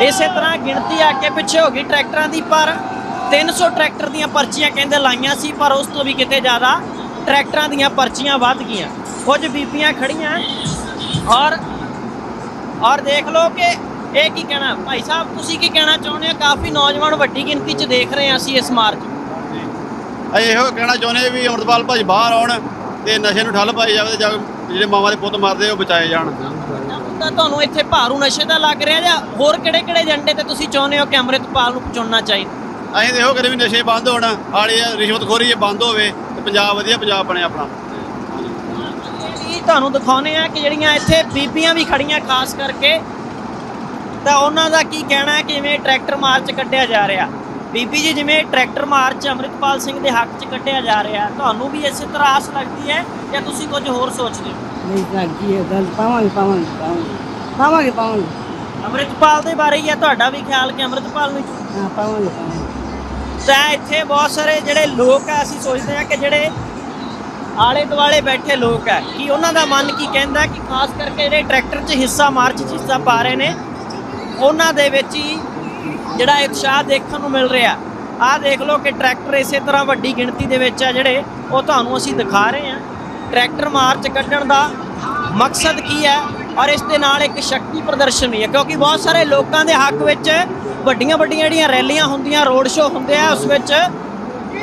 ਇਸੇ ਤਰ੍ਹਾਂ ਗਿਣਤੀ ਆ ਕੇ ਪਿੱਛੇ ਹੋ ਗਈ ਟਰੈਕਟਰਾਂ ਦੀ, ਪਰ 300 ਟਰੈਕਟਰ ਦੀਆਂ ਪਰਚੀਆਂ ਕਹਿੰਦੇ ਲਾਈਆਂ ਸੀ, ਪਰ ਉਸ ਤੋਂ ਵੀ ਕਿਤੇ ਜ਼ਿਆਦਾ ਟਰੈਕਟਰਾਂ ਦੀਆਂ ਪਰਚੀਆਂ ਵੱਧ ਗਈਆਂ। ਕੁਝ ਬੀਬੀਆਂ ਖੜੀਆਂ ਔਰ ਔਰ ਦੇਖ ਲਓ ਕਿ ਇਹ ਕੀ ਕਹਿਣਾ? ਭਾਈ ਸਾਹਿਬ ਤੁਸੀਂ ਕੀ ਕਹਿਣਾ ਚਾਹੁੰਦੇ ਹੋ? ਕਾਫੀ ਨੌਜਵਾਨ ਵੱਡੀ ਗਿਣਤੀ 'ਚ ਦੇਖ ਰਹੇ ਹਾਂ ਅਸੀਂ ਇਸ ਮਾਰਚ ਅਸੀਂ ਇਹੋ ਕਹਿਣਾ ਚਾਹੁੰਦੇ ਵੀ ਅੰਮ੍ਰਿਤਪਾਲ ਭਾਜੀ ਬਾਹਰ ਆਉਣ ਤੇ ਨਸ਼ੇ ਨੂੰ ਠੱਲ ਪਾਈ ਜਾਵੇ ਤੇ ਜਿਹੜੇ ਮਾਵਾਂ ਦੇ ਪੁੱਤ ਮਰਦੇ ਉਹ ਬਚਾਏ ਜਾਣ। ਤਾਂ ਤੁਹਾਨੂੰ ਇੱਥੇ ਭਾਰੂ ਨਸ਼ੇ ਦਾ ਲੱਗ ਰਿਹਾ ਜਾਂ ਹੋਰ ਕਿਹੜੇ ਕਿਹੜੇ ਏਜੰਡੇ ਤੇ ਤੁਸੀਂ ਚਾਹੁੰਦੇ ਹੋ ਕਿ ਅੰਮ੍ਰਿਤਪਾਲ ਨੂੰ ਚੁਣਨਾ ਚਾਹੀਦਾ? ਅਸੀਂ ਇਹੋ ਕਰੇ ਵੀ ਨਸ਼ੇ ਬੰਦ ਹੋਣ ਆਲੀ ਰਿਸ਼ਵਤਖੋਰੀ ਇਹ ਬੰਦ ਹੋਵੇ ਤੇ ਪੰਜਾਬ ਵਧੀਆ ਪੰਜਾਬ ਬਣੇ ਆਪਣਾ। ਤੁਹਾਨੂੰ ਦਿਖਾਉਨੇ ਆ ਕਿ ਜਿਹੜੀਆਂ ਇੱਥੇ ਬੀਬੀਆਂ ਵੀ ਖੜੀਆਂ ਖਾਸ ਕਰਕੇ। ਤਾਂ ਉਹਨਾਂ ਦਾ ਕੀ ਕਹਿਣਾ ਹੈ ਕਿ ਜਿਵੇਂ ਟਰੈਕਟਰ ਮਾਰਚ ਕੱਢਿਆ ਜਾ ਰਿਹਾ। ਬੀਬੀ ਜੀ ਜਿਵੇਂ ਟਰੈਕਟਰ ਮਾਰਚ ਅੰਮ੍ਰਿਤਪਾਲ ਸਿੰਘ ਦੇ ਹੱਕ 'ਚ ਕੱਢਿਆ ਜਾ ਰਿਹਾ ਤੁਹਾਨੂੰ ਵੀ ਇਸੇ ਤਰ੍ਹਾਂ ਆਸ ਲੱਗਦੀ ਹੈ ਜਾਂ ਤੁਸੀਂ ਕੁਝ ਹੋਰ ਸੋਚਦੇ ਹੋ? ਨਹੀਂ ਲੱਗਦੀ ਹੈ ਗੱਲ ਪਾਵਾਂਗੇ ਪਾਵਾਂਗੇ ਪਾਵਾਂਗੇ। ਪਾਵਾਂਗੇ ਪਾਵਾਂਗੇ। ਅੰਮ੍ਰਿਤਪਾਲ ਦੇ ਬਾਰੇ ਹੀ ਹੈ ਤੁਹਾਡਾ ਵੀ ਖਿਆਲ ਕਿ ਅੰਮ੍ਰਿਤਪਾਲ ਨੂੰ ਹਾਂ ਪਾਵਾਂਗੇ ਪਾਵਾਂਗੇ। ਤਾਂ ਇੱਥੇ ਬਹੁਤ ਸਾਰੇ ਜਿਹੜੇ ਲੋਕ ਆ ਅਸੀਂ ਸੋਚਦੇ ਆ ਕਿ ਜਿਹੜੇ ਆਲੇ ਦੁਆਲੇ ਬੈਠੇ ਲੋਕ ਹੈ। ਕਿ ਉਹਨਾਂ ਦਾ ਮਨ ਕੀ ਕਹਿੰਦਾ ਕਿ ਖਾਸ ਕਰਕੇ ਜਿਹੜੇ ਟਰੈਕਟਰ 'ਚ ਹਿੱਸਾ ਮਾਰਚ 'ਚ ਹਿੱਸਾ ਪਾ ਰਹੇ ਨੇ, ਉਹਨਾਂ ਦੇ ਵਿੱਚ ਹੀ ਜਿਹੜਾ ਉਤਸ਼ਾਹ ਦੇਖਣ ਨੂੰ ਮਿਲ ਰਿਹਾ। ਆਹ ਦੇਖ ਲਓ ਕਿ ਟਰੈਕਟਰ ਇਸੇ ਤਰ੍ਹਾਂ ਵੱਡੀ ਗਿਣਤੀ ਦੇ ਵਿੱਚ ਆ ਜਿਹੜੇ ਉਹ ਤੁਹਾਨੂੰ ਅਸੀਂ ਦਿਖਾ ਰਹੇ ਹਾਂ। ਟਰੈਕਟਰ ਮਾਰਚ ਕੱਢਣ ਦਾ ਮਕਸਦ ਕੀ ਹੈ ਔਰ ਇਸ ਦੇ ਨਾਲ ਇੱਕ ਸ਼ਕਤੀ ਪ੍ਰਦਰਸ਼ਨ ਵੀ ਹੈ, ਕਿਉਂਕਿ ਬਹੁਤ ਸਾਰੇ ਲੋਕਾਂ ਦੇ ਹੱਕ ਵਿੱਚ ਵੱਡੀਆਂ ਵੱਡੀਆਂ ਜਿਹੜੀਆਂ ਰੈਲੀਆਂ ਹੁੰਦੀਆਂ, ਰੋਡ ਸ਼ੋਅ ਹੁੰਦੇ ਆ, ਉਸ ਵਿੱਚ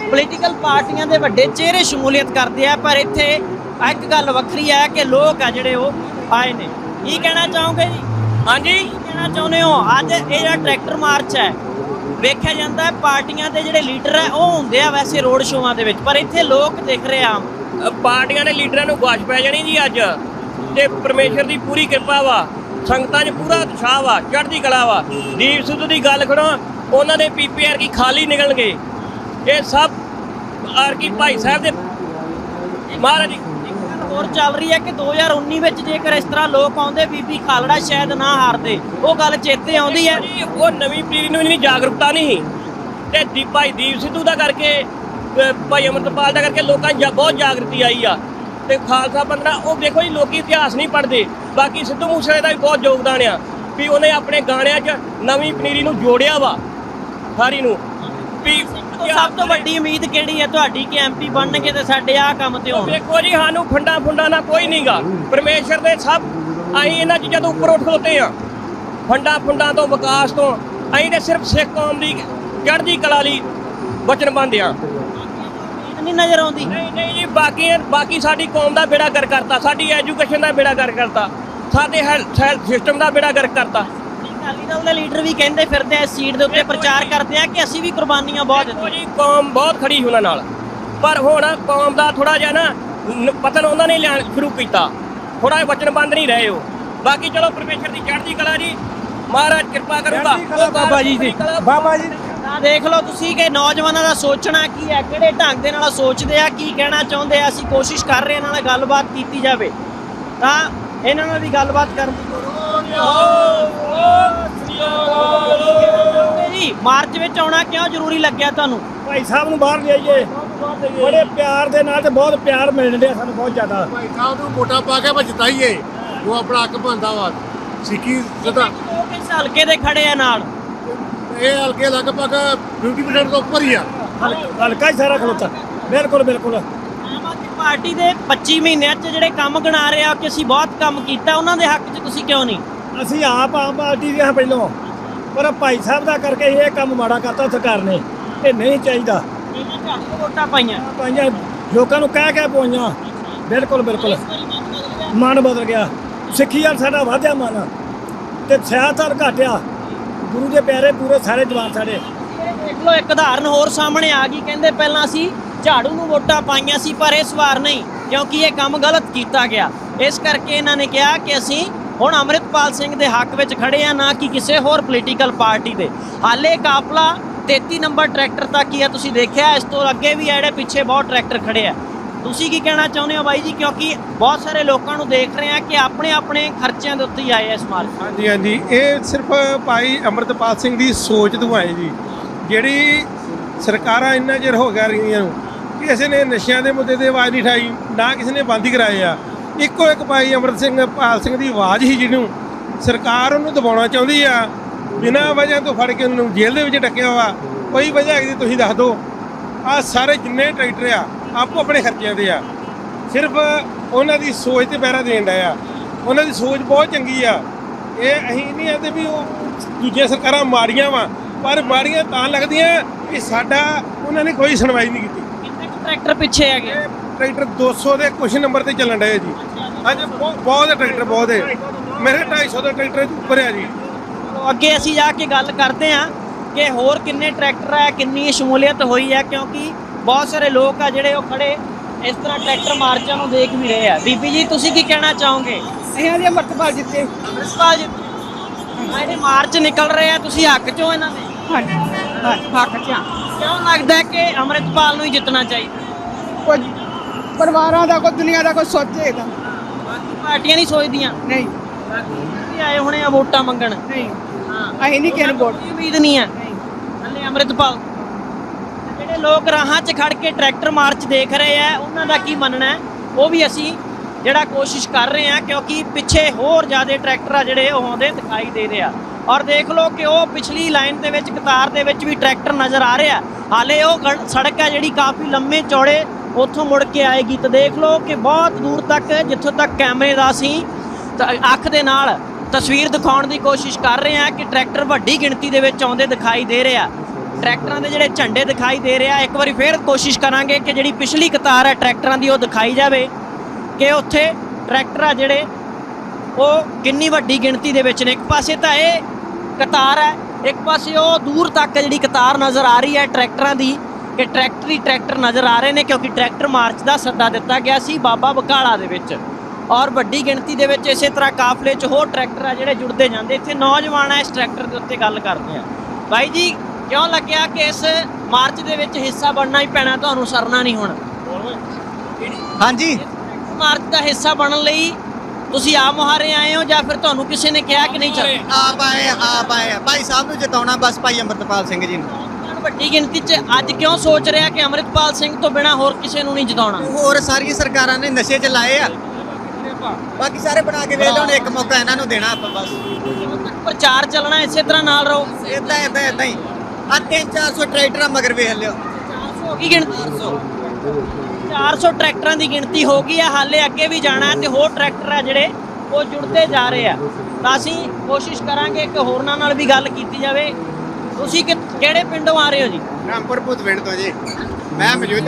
ਪੋਲੀਟੀਕਲ ਪਾਰਟੀਆਂ ਦੇ ਵੱਡੇ ਚਿਹਰੇ ਸ਼ਮੂਲੀਅਤ ਕਰਦੇ ਆ ਪਰ ਇੱਥੇ ਇੱਕ ਗੱਲ ਵੱਖਰੀ ਹੈ ਕਿ ਲੋਕ ਆ ਜਿਹੜੇ ਉਹ ਆਏ ਨੇ। ਕੀ ਕਹਿਣਾ ਚਾਹੋਗੇ ਜੀ? ਹਾਂਜੀ। ਕਹਿਣਾ ਚਾਹੁੰਦੇ ਹੋ? ਅੱਜ ਇਹ ਜਿਹੜਾ ਟਰੈਕਟਰ ਮਾਰਚ ਹੈ ਵੇਖਿਆ ਜਾਂਦਾ ਹੈ ਪਾਰਟੀਆਂ ਦੇ ਜਿਹੜੇ ਲੀਡਰ ਹੈ ਉਹ ਹੁੰਦੇ ਆ ਵੈਸੇ ਰੋਡ ਸ਼ੋਆਂ ਦੇ ਵਿੱਚ ਪਰ ਇੱਥੇ ਲੋਕ ਦਿਖ ਰਹੇ ਆ। ਪਾਰਟੀਆਂ ਦੇ ਲੀਡਰਾਂ ਨੂੰ ਗਾਸ਼ ਪੈ ਜਾਣੀ ਜੀ ਅੱਜ। ਤੇ ਪਰਮੇਸ਼ਰ ਦੀ ਪੂਰੀ ਕਿਰਪਾ ਵਾ ਸੰਗਤਾਂ 'ਚ ਪੂਰਾ ਉਤਸ਼ਾਹ ਵਾ ਚੜ੍ਹਦੀ ਕਲਾ ਵਾ। ਦੀਪ ਸਿੱਧੂ ਦੀ ਗੱਲ ਖੜੋ ਉਹਨਾਂ ਦੇ ਪੀਪੀਆਰ ਕੀ ਖਾਲੀ ਨਿਕਲਣਗੇ। ਇਹ ਸਭ ਆਰ ਕੀ ਭਾਈ ਸਾਹਿਬ ਦੇ ਮਹਾਰਾਜ ਜੀ। ਇੱਕ ਗੱਲ ਹੋਰ ਚੱਲ ਰਹੀ ਹੈ ਕਿ 2019 ਵਿੱਚ ਜੇਕਰ ਇਸ ਤਰ੍ਹਾਂ ਲੋਕ ਆਉਂਦੇ ਬੀਬੀ ਖਾਲੜਾ ਸ਼ਾਇਦ ਨਾ ਹਾਰਦੇ। ਉਹ ਗੱਲ ਚੇਤੇ ਆਉਂਦੀ ਹੈ। ਜੀ, ਉਹ ਨਵੀਂ ਪੀੜ੍ਹੀ ਨੂੰ ਨਹੀਂ ਜਾਗਰੂਕਤਾ ਨਹੀਂ। ਸੀ। ਤੇ ਦੀ ਭਾਈ ਦੀਪ ਸਿੱਧੂ ਦਾ ਕਰਕੇ ਅਹ ਭਾਈ ਅਮਰਤਪਾਲ ਦਾ ਕਰਕੇ ਲੋਕਾਂ 'ਚ ਜਾ- ਬਹੁਤ ਜਾਗਰਤੀ ਆਈ ਆ। ਤੇ ਖਾਲਸਾ ਬੰਦਨਾ ਉਹ ਦੇਖੋ ਜੀ ਲੋਕੀ ਇਤਿਹਾਸ ਨਹੀਂ ਪੜ੍ਹਦੇ। ਬਾਕੀ ਸਿੱਧੂ ਮੂਸੇਵਾਲੇ ਦਾ ਵੀ ਬਹੁਤ ਯੋਗਦਾਨ ਆ ਵੀ ਉਹਨੇ ਆਪਣੇ ਗਾਣਿਆਂ 'ਚ ਨਵੀਂ ਪਨੀਰੀ ਨੂੰ ਜੋੜਿਆ ਵਾ ਸਾਰੀ ਨੂੰ। ਵੀ ਸਭ ਤੋਂ ਵੱਡੀ ਉਮੀਦ ਕਿਹੜੀ ਹੈ? ਤੁਹਾਡੀ ਕਿ ਐਮਪੀ ਬਣਨਗੇ ਤੇ ਸਾਡੇ ਆਹ ਕੰਮ ਤੇ ਹੋਣ। ਦੇਖੋ ਜੀ ਸਾਨੂੰ ਫੰਡਾ ਫੁੰਡਾ ਨਾ ਕੋਈ ਨਹੀਂਗਾ ਪਰਮੇਸ਼ਰ ਦੇ ਸਭ ਅਸੀਂ ਇਹਨਾਂ ਚੀਜ਼ਾਂ ਤੋਂ ਉੱਪਰ ਉੱਠ ਖਲੋਤੇ ਆ ਫੰਡਾ ਫੁੰਡਾ ਤੋਂ ਵਿਕਾਸ ਤੋਂ ਅਸੀਂ ਤੇ ਸਿਰਫ ਸਿੱਖ ਕੌਮ ਦੀ ਚੜ੍ਹਦੀ ਕਲਾ ਲਈ ਵਚਨਬੰਦ ਆ ਨਹੀਂ ਨਜ਼ਰ ਆਉਂਦੀ। ਨਹੀਂ ਨਹੀਂ ਜੀ ਬਾਕੀ ਬਾਕੀ ਸਾਡੀ ਕੌਮ ਦਾ ਬੇੜਾ ਗਰ ਕਰਤਾ ਸਾਡੀ ਐਜੂਕੇਸ਼ਨ ਦਾ ਬੇੜਾ ਗਰ ਕਰਤਾ ਸਾਡੇ ਹੈਲਥ ਸਿਸਟਮ ਦਾ ਬੇੜਾ ਗਰ ਕਰਤਾ। ਅਕਾਲੀ ਦਲ ਦੇ ਲੀਡਰ ਵੀ ਕਹਿੰਦੇ ਫਿਰਦੇ ਆ ਇਸ ਸੀਟ ਦੇ ਉੱਤੇ ਪ੍ਰਚਾਰ ਕਰਦੇ ਆ ਕਿ ਅਸੀਂ ਵੀ ਕੁਰਬਾਨੀਆਂ ਬਹੁਤ ਦੇਖੋ ਦਿੱਤੀਆਂ। ਜੀ ਕੌਮ ਬਹੁਤ ਖੜੀ ਉਹਨਾਂ ਨਾਲ। ਪਰ ਹੁਣ ਕੌਮ ਦਾ ਥੋੜਾ ਜਿਹਾ ਨਾ ਨ- ਪਤਨ ਉਹਨਾਂ ਨੇ ਲਿਆਣ ਸ਼ੁਰੂ ਕੀਤਾ। ਥੋੜਾ ਜਿਹਾ ਵਚਨਬੰਦ ਨਹੀਂ ਰਹੇ ਉਹ। ਬਾਕੀ ਚਲੋ ਪਰਮੇਸ਼ਰ ਦੀ ਚੜ੍ਹਦੀ ਕਲਾ ਜੀ ਮਹਾਰਾਜ ਕਿਰਪਾ ਕਰੂਗਾ। ਬਾਬਾ ਜੀ ਦੀ। ਬਾਬਾ ਜੀ ਤਾਂ ਦੇਖ ਲਓ ਤੁਸੀਂ ਕਿ ਨੌਜਵਾਨਾਂ ਦਾ ਸੋਚਣਾ ਕੀ ਹੈ ਕਿਹੜੇ ਢੰਗ ਦੇ ਨਾਲ ਸੋਚਦੇ ਆ ਕੀ ਕਹਿਣਾ ਚਾਹੁੰਦੇ ਆ ਅਸੀਂ ਕੋਸ਼ਿਸ਼ ਕਰ ਰਹੇ ਹਾਂ ਇਹਨਾਂ ਨਾਲ ਗੱਲਬਾਤ ਕੀਤੀ ਜਾਵੇ। ਤਾਂ ਇਹਨਾਂ ਨਾਲ ਵੀ ਗੱਲਬਾਤ ਕਰਨ ਦੀ ਕੋਸ਼ਿਸ਼ ਜੀ ਮਾਰਚ ਵਿੱਚ ਆਉਣਾ ਕਿਉਂ ਜ਼ਰੂਰੀ ਲੱਗਿਆ ਤੁਹਾਨੂੰ? ਭਾਈ ਸਾਹਿਬ ਨੂੰ ਬਾਹਰ ਲਿਆਈਏ ਬੜੇ ਪਿਆਰ ਦੇ ਨਾਲ ਤੇ ਬਹੁਤ ਪਿਆਰ ਮਿਲਣ ਡਿਆ ਸਾਨੂੰ ਬਹੁਤ ਜ਼ਿਆਦਾ। ਭਾਈ ਸਾਹਿਬ ਨੂੰ ਵੋਟਾਂ ਪਾ ਕੇ ਜਿਤਾਈਏ। ਉਹ ਆਪਣਾ ਹੱਕ ਬਣਦਾ ਵਾ। ਸਿੱਖੀ ਜਦਾ ਲੋਕ ਇਸ ਹਲਕੇ ਦੇ ਖੜੇ ਆ ਨਾਲ? ਇਹ ਹਲਕੇ ਲਗਭਗ 50% ਤੋਂ ਉੱਪਰ ਹੀ ਆ। ਹਲਕਾ ਹੀ ਸਾਰਾ ਖਲੋਤਾ। ਬਿਲਕੁਲ ਬਿਲਕੁਲ। ਆਮ ਆਦਮੀ ਪਾਰਟੀ ਦੇ 25 ਮਹੀਨਿਆਂ 'ਚ ਜਿਹੜੇ ਕੰਮ ਗਣਾ ਰਹੇ ਆ ਕਿ ਅਸੀਂ ਬਹੁਤ ਕੰਮ ਕੀਤਾ ਉਹਨਾਂ ਦੇ ਹੱਕ 'ਚ ਤੁਸੀਂ ਕਿਉਂ ਨਹੀਂ? ਅਸੀਂ ਆਪ ਆਮ ਪਾਰਟੀ ਦੇ ਹਾਂ ਪਹਿਲੋਂ। ਪਰ ਭਾਈ ਸਾਹਿਬ ਦਾ ਕਰਕੇ ਇਹ ਕੰਮ ਮਾੜਾ ਕਰਤਾ ਸਰਕਾਰ ਨੇ। ਇਹ ਨਹੀਂ ਚਾਹੀਦਾ। ਇਹਨਾਂ ਵੋਟਾਂ ਪਾਈਆਂ। ਪਾਈਆਂ ਲੋਕਾਂ ਨੂੰ ਕਹਿ ਕਹਿ ਪੋਈਆਂ ਬਿਲਕੁਲ ਬਿਲਕੁਲ। ਮਨ ਬਦਲ ਗਿਆ। ਸਿੱਖੀ ਵਾਲ ਸਾਡਾ ਵਾਧਿਆ ਮਨ। ਤੇ ਸਿਆਸਤ ਘਟਿਆ। ਗੁਰੂ ਦੇ ਪਿਆਰੇ ਪੂਰੇ ਸਾਰੇ ਜਵਾਨ ਸਾਡੇ। ਦੇਖ ਲਓ ਇੱਕ ਉਦਾਹਰਨ ਹੋਰ ਸਾਹਮਣੇ ਆ ਗਈ। ਕਹਿੰਦੇ ਪਹਿਲਾਂ ਅਸੀਂ ਝਾੜੂ ਨੂੰ ਵੋਟਾਂ ਪਾਈਆਂ ਸੀ ਪਰ ਇਸ ਵਾਰ ਨਹੀਂ ਕਿਉਂਕਿ ਇਹ ਕੰਮ ਗਲਤ ਕੀਤਾ ਗਿਆ। ਇਸ ਕਰਕੇ ਇਹਨਾਂ ਨੇ ਕਿਹਾ ਕਿ ਅਸੀਂ ਹੁਣ ਅੰਮ੍ਰਿਤਪਾਲ ਸਿੰਘ ਦੇ ਹੱਕ ਵਿੱਚ ਖੜੇ ਆ, ਨਾ ਕਿ ਕਿਸੇ ਹੋਰ ਪੋਲੀਟੀਕਲ ਪਾਰਟੀ ਦੇ। ਹਾਲੇ ਕਾਫਲਾ 33 ਨੰਬਰ ਟਰੈਕਟਰ ਤੱਕ ਹੀ ਆ, ਤੁਸੀਂ ਦੇਖਿਆ, ਇਸ ਤੋਂ ਅੱਗੇ ਵੀ ਆ ਜਿਹੜੇ ਪਿੱਛੇ ਬਹੁਤ ਟਰੈਕਟਰ ਖੜੇ ਆ। ਤੁਸੀਂ ਕੀ ਕਹਿਣਾ ਚਾਹੁੰਦੇ ਹੋ ਬਾਈ ਜੀ? ਕਿਉਂਕਿ ਬਹੁਤ ਸਾਰੇ ਲੋਕਾਂ ਨੂੰ ਦੇਖ ਰਹੇ ਆ ਕਿ ਆਪਣੇ ਆਪਣੇ ਖਰਚਿਆਂ ਦੇ ਉੱਤੇ ਹੀ ਆਏ ਆ ਇਸ ਮਾਰਚ ਹਾਂਜੀ ਹਾਂਜੀ। ਇਹ ਸਿਰਫ ਭਾਈ ਅਮਰਤਪਾਲ ਸਿੰਘ ਦੀ ਸੋਚ ਤੋਂ ਆਏ ਜੀ। ਜਿਹੜੀ ਸਰਕਾਰਾਂ ਇੰਨਾ ਚਿਰ ਹੋ ਗਿਆ ਰਹੀਆਂ ਨੂੰ, ਕਿਸੇ ਨੇ ਨਸ਼ਿਆਂ ਦੇ ਮੁੱਦੇ ਤੇ ਆਵਾਜ਼ ਨਹੀਂ ਉਠਾਈ, ਨਾ ਕਿਸੇ ਨੇ ਬੰਦ ਹੀ ਕਰਾਏ ਆ। ਇੱਕੋ ਇੱਕ ਭਾਈ ਅਮਰਤ ਸਿੰਘ, ਪਾਲ ਸਿੰਘ ਦੀ ਆਵਾਜ਼ ਹੀ ਜਿਹਨੂੰ ਸਰਕਾਰ ਉਹਨੂੰ ਦਬਾਉਣਾ ਚਾਹੁੰਦੀ ਆ। ਬਿਨਾਂ ਵਜ੍ਹਾ ਤੋਂ ਫੜ ਕੇ ਉਹਨੂੰ ਜੇਲ੍ਹ ਦੇ ਵਿੱਚ ਡੱਕਿਆ ਵਾ। ਕੋਈ ਵਜ੍ਹਾ ਹੈਗੀ ਤੁਸੀਂ ਦੱਸ ਦਿਓ। ਆ ਸਾਰੇ ਜਿੰਨੇ ਟਰੈਕਟਰ ਆ, ਆਪੋ ਆਪਣੇ ਖਰਚਿਆਂ ਦੇ ਆ। ਸਿਰਫ ਉਹਨਾਂ ਦੀ ਸੋਚ ਤੇ ਪਹਿਰਾ ਦੇਣ ਦਾ ਆ। ਉਹਨਾਂ ਦੀ ਸੋਚ ਬਹੁਤ ਚੰਗੀ ਆ। ਇਹ ਅਸੀਂ ਨਹੀਂ ਆਂਦੇ ਵੀ ਉਹ ਦੂਜੀਆਂ ਸਰਕਾਰਾਂ ਮਾਰੀਆਂ ਵਾ, ਪਰ ਮਾਰੀਆਂ ਤਾਂ ਲੱਗਦੀਆਂ ਕਿ ਸਾਡਾ, ਉਹਨਾਂ ਨੇ ਕੋਈ ਸੁਣਵਾਈ ਨਹੀਂ ਕੀਤੀ। ਟਰੈਕਟਰ ਪਿੱਛੇ ਹੈਗੇ? ਇਹ ਟਰੈਕਟਰ 200 ਦੇ ਕੁਛ ਨੰਬਰ ਤੇ ਚੱਲਣ ਡਿਆ ਜੀ। ਅੱਜ ਬਹੁਤ ਹੈ ਟਰੈਕਟਰ ਬਹੁਤ ਹੈ ਮੇਰੇ 250 ਦਾ ਟਰੈਕਟਰ ਉੱਪਰ ਆ ਜੀ। ਅੱਗੇ ਅਸੀਂ ਜਾ ਕੇ ਗੱਲ ਕਰਦੇ ਹਾਂ ਕਿ ਹੋਰ ਕਿੰਨੇ ਟਰੈਕਟਰ ਹੈ ਕਿੰਨੀ ਸ਼ਮੂਲੀਅਤ ਹੋਈ ਹੈ ਕਿਉਂਕਿ ਬਹੁਤ ਸਾਰੇ ਲੋਕ ਆ ਜਿਹੜੇ ਉਹ ਖੜੇ ਇਸ ਤਰ੍ਹਾਂ ਟਰੈਕਟਰ ਮਾਰਚਾਂ ਨੂੰ ਦੇਖ ਵੀ ਰਹੇ ਆ। ਬੀਬੀ ਜੀ ਤੁਸੀਂ ਕੀ ਕਹਿਣਾ ਚਾਹੋਗੇ? ਅਸੀਂ ਆਦੇ ਅਮਰਤਪਾਲ ਜਿੱਤੇ ਅੰਮ੍ਰਿਤਪਾਲ ਜੀ ਆਹ ਜਿਹੜੇ ਮਾਰਚ ਨਿਕਲ ਰਹੇ ਆ ਤੁਸੀਂ ਹੱਕ ਚੋਂ ਇਹਨਾਂ ਦੇ? ਹਾਂਜੀ ਹੱਕ ਚ ਕਿਉਂ ਲੱਗਦਾ ਹੈ ਕਿ ਅੰਮ੍ਰਿਤਪਾਲ ਨੂੰ ਹੀ ਜਿੱਤਣਾ ਚਾਹੀਦਾ? ਕੁਝ ਪਰਿਵਾਰਾਂ ਦਾ ਕੋਈ ਦੁਨੀਆ ਦਾ ਕੋਈ ਸੋਚੇਗਾ ਬਾਕੀ ਪਾਰਟੀਆਂ ਨਹੀਂ ਸੋਚਦੀਆਂ? ਨਹੀਂ। ਵੀ ਆਏ ਹੋਣੇ ਆ ਵੋਟਾਂ ਮੰਗਣ। ਨਹੀਂ। ਹਾਂ। ਅਸੀਂ ਨਹੀਂ ਕਿਹਨੂੰ ਵੋਟ ਕੋਈ ਉਮੀਦ ਨਹੀਂ ਹੈ ਹਲੇ ਅੰਮ੍ਰਿਤਪਾਲ। ਤੇ ਜਿਹੜੇ ਲੋਕ ਰਾਹਾਂ 'ਚ ਖੜ ਕੇ ਟਰੈਕਟਰ ਮਾਰਚ ਦੇਖ ਰਹੇ ਆ ਉਹਨਾਂ ਦਾ ਕੀ ਮੰਨਣਾ ਹੈ? ਉਹ ਵੀ ਅਸੀਂ ਜਿਹੜਾ ਕੋਸ਼ਿਸ਼ ਕਰ ਰਹੇ ਆ ਕਿਉਂਕਿ ਪਿੱਛੇ ਹੋਰ ਜ਼ਿਆਦਾ ਟਰੈਕਟਰ ਆ ਜਿਹੜੇ ਉਹ ਆਉਂਦੇ ਦਿਖਾਈ ਦੇ ਰਹੇ ਆ। ਔਰ ਦੇਖ ਲਓ ਕਿ ਉਹ ਪਿਛਲੀ ਲਾਈਨ ਦੇ ਵਿੱਚ ਕਤਾਰ ਦੇ ਵਿੱਚ ਵੀ ਟਰੈਕਟਰ ਨਜ਼ਰ ਆ ਰਿਹਾ। ਹਾਲੇ ਉਹ ਸੜਕ ਹੈ ਜਿਹੜੀ ਕਾਫੀ ਲੰਮੇ ਚੌੜੇ ਉੱਥੋਂ ਮੁੜ ਕੇ ਆਏਗੀ ਤਾਂ ਦੇਖ ਲਓ ਕਿ ਬਹੁਤ ਦੂਰ ਤੱਕ, ਜਿੱਥੋਂ ਤੱਕ ਕੈਮਰੇ ਦਾ ਅਸੀਂ ਅੱਖ ਦੇ ਨਾਲ ਤਸਵੀਰ ਦਿਖਾਉਣ ਦੀ ਕੋਸ਼ਿਸ਼ ਕਰ ਰਹੇ ਹਾਂ ਕਿ ਟਰੈਕਟਰ ਵੱਡੀ ਗਿਣਤੀ ਦੇ ਵਿੱਚ ਆਉਂਦੇ ਦਿਖਾਈ ਦੇ ਰਿਹਾ। ਟਰੈਕਟਰਾਂ ਦੇ ਜਿਹੜੇ ਝੰਡੇ ਦਿਖਾਈ ਦੇ ਰਿਹਾ, ਇੱਕ ਵਾਰੀ ਫੇਰ ਕੋਸ਼ਿਸ਼ ਕਰਾਂਗੇ ਕਿ ਜਿਹੜੀ ਪਿਛਲੀ ਕਤਾਰ ਹੈ ਟਰੈਕਟਰਾਂ ਦੀ ਉਹ ਦਿਖਾਈ ਜਾਵੇ ਕਿ ਉੱਥੇ ਟਰੈਕਟਰ ਆ ਜਿਹੜੇ, ਉਹ ਕਿੰਨੀ ਵੱਡੀ ਗਿਣਤੀ ਦੇ ਵਿੱਚ ਨੇ। ਇੱਕ ਪਾਸੇ ਤਾਂ ਇਹ ਕਤਾਰ ਹੈ, ਇੱਕ ਪਾਸੇ ਉਹ ਦੂਰ ਤੱਕ ਜਿਹੜੀ ਕਤਾਰ ਨਜ਼ਰ ਆ ਰਹੀ ਹੈ ਟਰੈਕਟਰਾਂ ਦੀ। ਕਿ ਟਰੈਕਟਰ ਹੀ ਟਰੈਕਟਰ ਨਜ਼ਰ ਆ ਰਹੇ ਨੇ ਕਿਉਂਕਿ ਟਰੈਕਟਰ ਮਾਰਚ ਦਾ ਸੱਦਾ ਦਿੱਤਾ ਗਿਆ ਸੀ ਬਾਬਾ ਬਕਾਲਾ ਦੇ ਵਿੱਚ। ਔਰ ਵੱਡੀ ਗਿਣਤੀ ਦੇ ਵਿੱਚ ਇਸੇ ਤਰ੍ਹਾਂ ਕਾਫਲੇ 'ਚ ਹੋਰ ਟਰੈਕਟਰ ਆ ਜਿਹੜੇ ਜੁੜਦੇ ਜਾਂਦੇ। ਇੱਥੇ ਨੌਜਵਾਨ ਆ ਇਸ ਟਰੈਕਟਰ ਦੇ ਉੱਤੇ ਗੱਲ ਕਰਦੇ ਆ। ਬਾਈ ਜੀ ਕਿਉਂ ਲੱਗਿਆ ਕਿ ਇਸ ਮਾਰਚ ਦੇ ਵਿੱਚ ਹਿੱਸਾ ਬਣਨਾ ਹੀ ਪੈਣਾ? ਤੁਹਾਨੂੰ ਸਰਨਾ ਨਹੀਂ ਹੁਣ। ਹਾਂਜੀ। ਮਾਰਚ ਦਾ ਹਿੱਸਾ ਬਣਨ ਲਈ ਤੁਸੀਂ ਆਪ ਮੁਹਾਰੇ ਆਏ ਹੋ ਜਾਂ ਫਿਰ ਤੁਹਾਨੂੰ ਕਿਸੇ ਨੇ ਕਿਹਾ ਕਿ ਨਹੀਂ ਚੱਲ? ਆਪ ਆਏ ਆਪ ਆਏ। ਭਾਈ ਸਾਹਿਬ ਨੂੰ ਜਿਤਾਉਣਾ ਬਸ ਭਾਈ ਅੰਮ੍ਰਿਤਪਾਲ ਸਿੰਘ ਜੀ ਨੂੰ। ਵੱਡੀ ਗਿਣਤੀ 'ਚ ਅੱਜ ਕਿਉਂ ਸੋਚ ਰਿਹਾ ਕਿ ਅਮਰਿਤਪਾਲ ਸਿੰਘ ਤੋਂ ਬਿਨਾ ਹੋਰ ਕਿਸੇ ਨੂੰ ਨਹੀਂ ਜਿਤਾਉਣਾ? ਹੋਰ ਸਾਰੀਆਂ ਸਰਕਾਰਾਂ ਨੇ ਨਸ਼ੇ ਚ ਲਾਏ ਆ। ਬਾਕੀ ਸਾਰੇ ਬਣਾ ਕੇ ਲਓ ਹੁਣ ਇੱਕ ਮੌਕਾ ਇਹਨਾਂ ਨੂੰ ਦੇਣਾ ਆਪਾਂ ਬਸ। ਪ੍ਰਚਾਰ ਚੱਲਣਾ ਇਸੇ ਤਰ੍ਹਾਂ ਨਾਲ ਰਹੋ। ਇਦਾਂ ਇਦਾਂ ਇਦਾਂ ਹੀ। ਆ 3-400 ਟਰੈਕਟਰਾਂ ਮਗਰ ਵੇਖ ਲਿਓ। ਹੋ ਗਈ ਗਿਣਤੀ? 400 ਟਰੈਕਟਰਾਂ ਦੀ ਗਿਣਤੀ ਹੋ ਗਈ ਹੈ ਹਾਲੇ ਅੱਗੇ ਵੀ ਜਾਣਾ ਹੈ ਤੇ ਹੋਰ ਟਰੈਕਟਰ ਆ ਜਿਹੜੇ ਉਹ ਜੁੜਦੇ ਜਾ ਰਹੇ ਆ। ਤਾਂ ਅਸੀਂ ਕੋਸ਼ਿਸ਼ ਕਰਾਂਗੇ ਕਿ ਹੋਰਨਾਂ ਨਾਲ ਵੀ ਗੱਲ ਕੀਤੀ ਜਾਵੇ। ਤੁਸੀਂ ਕਿ- ਕਿਹੜੇ ਪਿੰਡੋਂ ਆ ਰਹੇ ਹੋ ਜੀ? ਰਾਮਪੁਰ ਭੂਤਵਿੰਡ ਤੋਂ ਜੀ। ਮੈਂ ਮੌਜੂਦ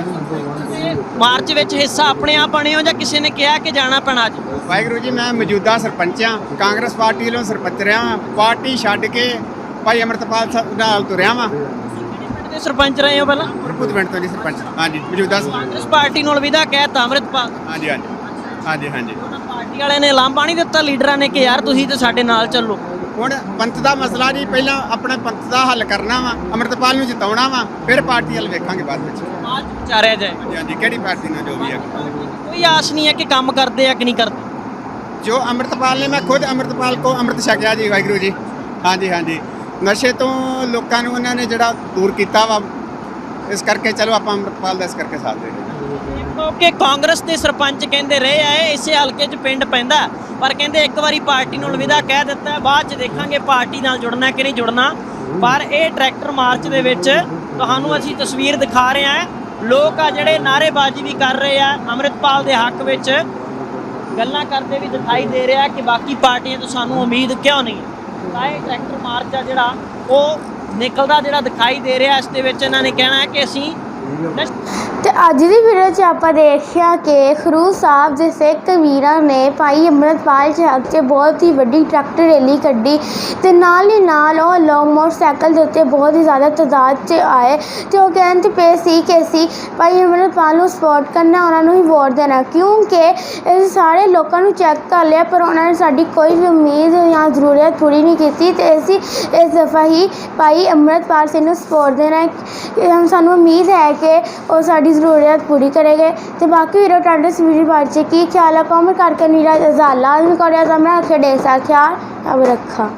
ਤੇ ਮਾਰਚ ਵਿੱਚ ਹਿੱਸਾ ਆਪਣੇ ਆਪ ਬਣੇ ਹੋ ਜਾਂ ਕਿਸੇ ਨੇ ਕਿਹਾ ਕਿ ਜਾਣਾ ਪੈਣਾ ਅੱਜ? ਵਾਹਿਗੁਰੂ ਜੀ ਮੈਂ ਮੌਜੂਦਾ ਸਰਪੰਚ ਹਾਂ। ਕਾਂਗਰਸ ਪਾਰਟੀ ਵੱਲੋਂ ਸਰਪੰਚ ਰਿਹਾ ਹਾਂ। ਪਾਰਟੀ ਛੱਡ ਕੇ ਭਾਈ ਅਮਰਤਪਾਲ ਸਾਹਿਬ ਨਾਲ ਤੁਰਿਆ ਵਾਂ। ਪਿੰਡ ਦੇ ਸਰਪੰਚ ਰਹੇ ਹੋ ਪਹਿਲਾਂ? ਭੂਤਵਿੰਡ ਤੋਂ ਜੀ ਸਰਪੰਚ। ਹਾਂਜੀ ਮੌਜੂਦਾ ਸਰਪੰਚ। ਕਾਂਗਰਸ ਪਾਰਟੀ ਨੂੰ ਅਲਵਿਦਾ ਕਹਿਤਾ ਅਮਰਿਤਪਾਲ। ਹਾਂਜੀ ਹਾਂਜੀ। ਹਾਂਜੀ ਹਾਂਜੀ। ਪਾਰਟੀ ਵਾਲਿਆਂ ਨੇ ਲਾਂਭਾ ਨਹੀਂ ਦਿੱਤਾ ਲੀਡਰਾਂ ਨੇ ਕਿ ਯਾਰ ਤੁਸੀਂ ਤੇ ਸਾਡੇ ਨਾਲ ਚੱਲੋ। ਹੁਣ ਪੰਥ ਦਾ ਮਸਲਾ ਜੀ ਪਹਿਲਾਂ ਆਪਣੇ ਪੰਥ ਦਾ ਹੱਲ ਕਰਨਾ ਵਾ ਅਮਰਤਪਾਲ ਨੂੰ ਜਿਤਾਉਣਾ ਵਾ ਫਿਰ ਪਾਰਟੀ ਵੱਲ ਵੇਖਾਂਗੇ ਬਾਅਦ ਵਿੱਚ। ਬਾਅਦ ਵਿਚਾਰਿਆ ਜਾਏ। ਹਾਂਜੀ ਕਿਹੜੀ ਪਾਰਟੀ ਨਾਲ ਜੋ ਵੀ ਹੈ ਕੋਈ ਆਸ ਨਹੀਂ ਹੈ ਕਿ ਕੰਮ ਕਰਦੇ ਆ ਕਿ ਨਹੀਂ ਕਰਦੇ? ਜੋ ਅੰਮ੍ਰਿਤਪਾਲ ਨੇ ਮੈਂ ਖੁਦ ਅੰਮ੍ਰਿਤਪਾਲ ਕੋ ਅੰਮ੍ਰਿਤ ਛਕਿਆ ਜੀ ਵਾਹਿਗੁਰੂ ਜੀ। ਹਾਂਜੀ ਹਾਂਜੀ। ਨਸ਼ੇ ਤੋਂ ਲੋਕਾਂ ਨੂੰ ਉਹਨਾਂ ਨੇ ਜਿਹੜਾ ਦੂਰ ਕੀਤਾ ਵਾ ਇਸ ਕਰਕੇ ਚਲੋ ਆਪਾਂ ਅੰਮ੍ਰਿਤਪਾਲ ਦਾ ਇਸ ਕਰਕੇ ਸਾਥ ਦੇ ਕਿਉਂਕਿ ਕਾਂਗਰਸ ਦੇ ਸਰਪੰਚ ਕਹਿੰਦੇ ਰਹੇ ਆ ਇਸੇ ਹਲਕੇ 'ਚ ਪਿੰਡ ਪੈਂਦਾ। ਪਰ ਕਹਿੰਦੇ ਇੱਕ ਵਾਰੀ ਪਾਰਟੀ ਨੂੰ ਅਲਵਿਦਾ ਕਹਿ ਦਿੱਤਾ, ਬਾਅਦ 'ਚ ਦੇਖਾਂਗੇ ਪਾਰਟੀ ਨਾਲ ਜੁੜਨਾ ਕਿ ਨਹੀਂ ਜੁੜਨਾ। ਪਰ ਇਹ ਟਰੈਕਟਰ ਮਾਰਚ ਦੇ ਵਿੱਚ ਤੁਹਾਨੂੰ ਅਸੀਂ ਤਸਵੀਰ ਦਿਖਾ ਰਹੇ ਹਾਂ ਲੋਕ ਆ ਜਿਹੜੇ ਨਾਅਰੇਬਾਜ਼ੀ ਵੀ ਕਰ ਰਹੇ ਆ ਅੰਮ੍ਰਿਤਪਾਲ ਦੇ ਹੱਕ ਵਿੱਚ। ਗੱਲਾਂ ਕਰਦੇ ਵੀ ਦਿਖਾਈ ਦੇ ਰਿਹਾ ਕਿ ਬਾਕੀ ਪਾਰਟੀਆਂ ਤੋਂ ਸਾਨੂੰ ਉਮੀਦ ਕਿਉਂ ਨਹੀਂ? ਤਾਂ ਇਹ ਟਰੈਕਟਰ ਮਾਰਚ ਆ ਜਿਹੜਾ, ਉਹ ਨਿਕਲਦਾ ਜਿਹੜਾ ਦਿਖਾਈ ਦੇ ਰਿਹਾ, ਇਸ ਦੇ ਵਿੱਚ ਇਹਨਾਂ ਨੇ ਕਹਿਣਾ ਹੈ ਕਿ ਅਸੀਂ ਅੱਜ ਦੀ ਵੀਡੀਓ 'ਚ ਆਪਾਂ ਦੇਖਿਆ ਕਿ ਖਰੂ ਸਾਹਿਬ ਦੇ ਸਿੱਖ ਵੀਰਾਂ ਨੇ ਭਾਈ ਅੰਮ੍ਰਿਤਪਾਲ ਜੀ 'ਚ ਬਹੁਤ ਹੀ ਵੱਡੀ ਟਰੈਕਟਰ ਰੈਲੀ ਕੱਢੀ ਤੇ ਨਾਲ ਹੀ ਨਾਲ ਉਹ ਲੋਕ ਮੋਟਰਸਾਈਕਲ ਦੇ ਉੱਤੇ ਬਹੁਤ ਹੀ ਜ਼ਿਆਦਾ ਤਾਦਾਦ 'ਚ ਆਏ ਤੇ ਉਹ ਕਹਿੰਦੇ ਪਏ ਸੀ ਕਿ ਅਸੀਂ ਭਾਈ ਅੰਮ੍ਰਿਤਪਾਲ ਨੂੰ ਸਪੋਰਟ ਕਰਨਾ, ਉਹਨਾਂ ਨੂੰ ਹੀ ਵੋਟ ਦੇਣਾ, ਕਿਉਂਕਿ ਇਹ ਸਾਰੇ ਲੋਕਾਂ ਨੂੰ ਚੈੱਕ ਕਰ ਲਿਆ, ਪਰ ਉਹਨਾਂ ਨੇ ਸਾਡੀ ਕੋਈ ਵੀ ਉਮੀਦ ਜਾਂ ਜ਼ਰੂਰਤ ਪੂਰੀ ਨਹੀਂ ਕੀਤੀ ਤੇ ਅਸੀਂ ਇਸ ਦਫਾ ਹੀ ਭਾਈ ਅੰਮ੍ਰਿਤਪਾਲ ਸਿੰਘ ਨੂੰ ਸਪੋਰਟ ਦੇਣਾ ਸਾਨੂੰ ਉਮੀਦ ਹੈ ਕਿ ਉਹ ਸਾਡੀ ਜ਼ਰੂਰਤ ਪੂਰੀ ਕਰੇਗੇ ਤੇ ਬਾਕੀ ਵੀਡੀਓ ਟਾਂਡੇ ਇਸ ਵੀਡੀਓ 'ਚ ਕੀ ਖਿਆਲ ਹੈ ਕਮੈਂਟ ਕਰਕੇ ਨੀਰਾ ਜਜ਼ਾਲਾ ਲਾਜ਼ਮੀ ਕਰਿਆ ਜ਼ਮਰਾ ਖੇਡੇ ਸਾ ਖਿਆਲ ਅਬ ਰੱਖਾ।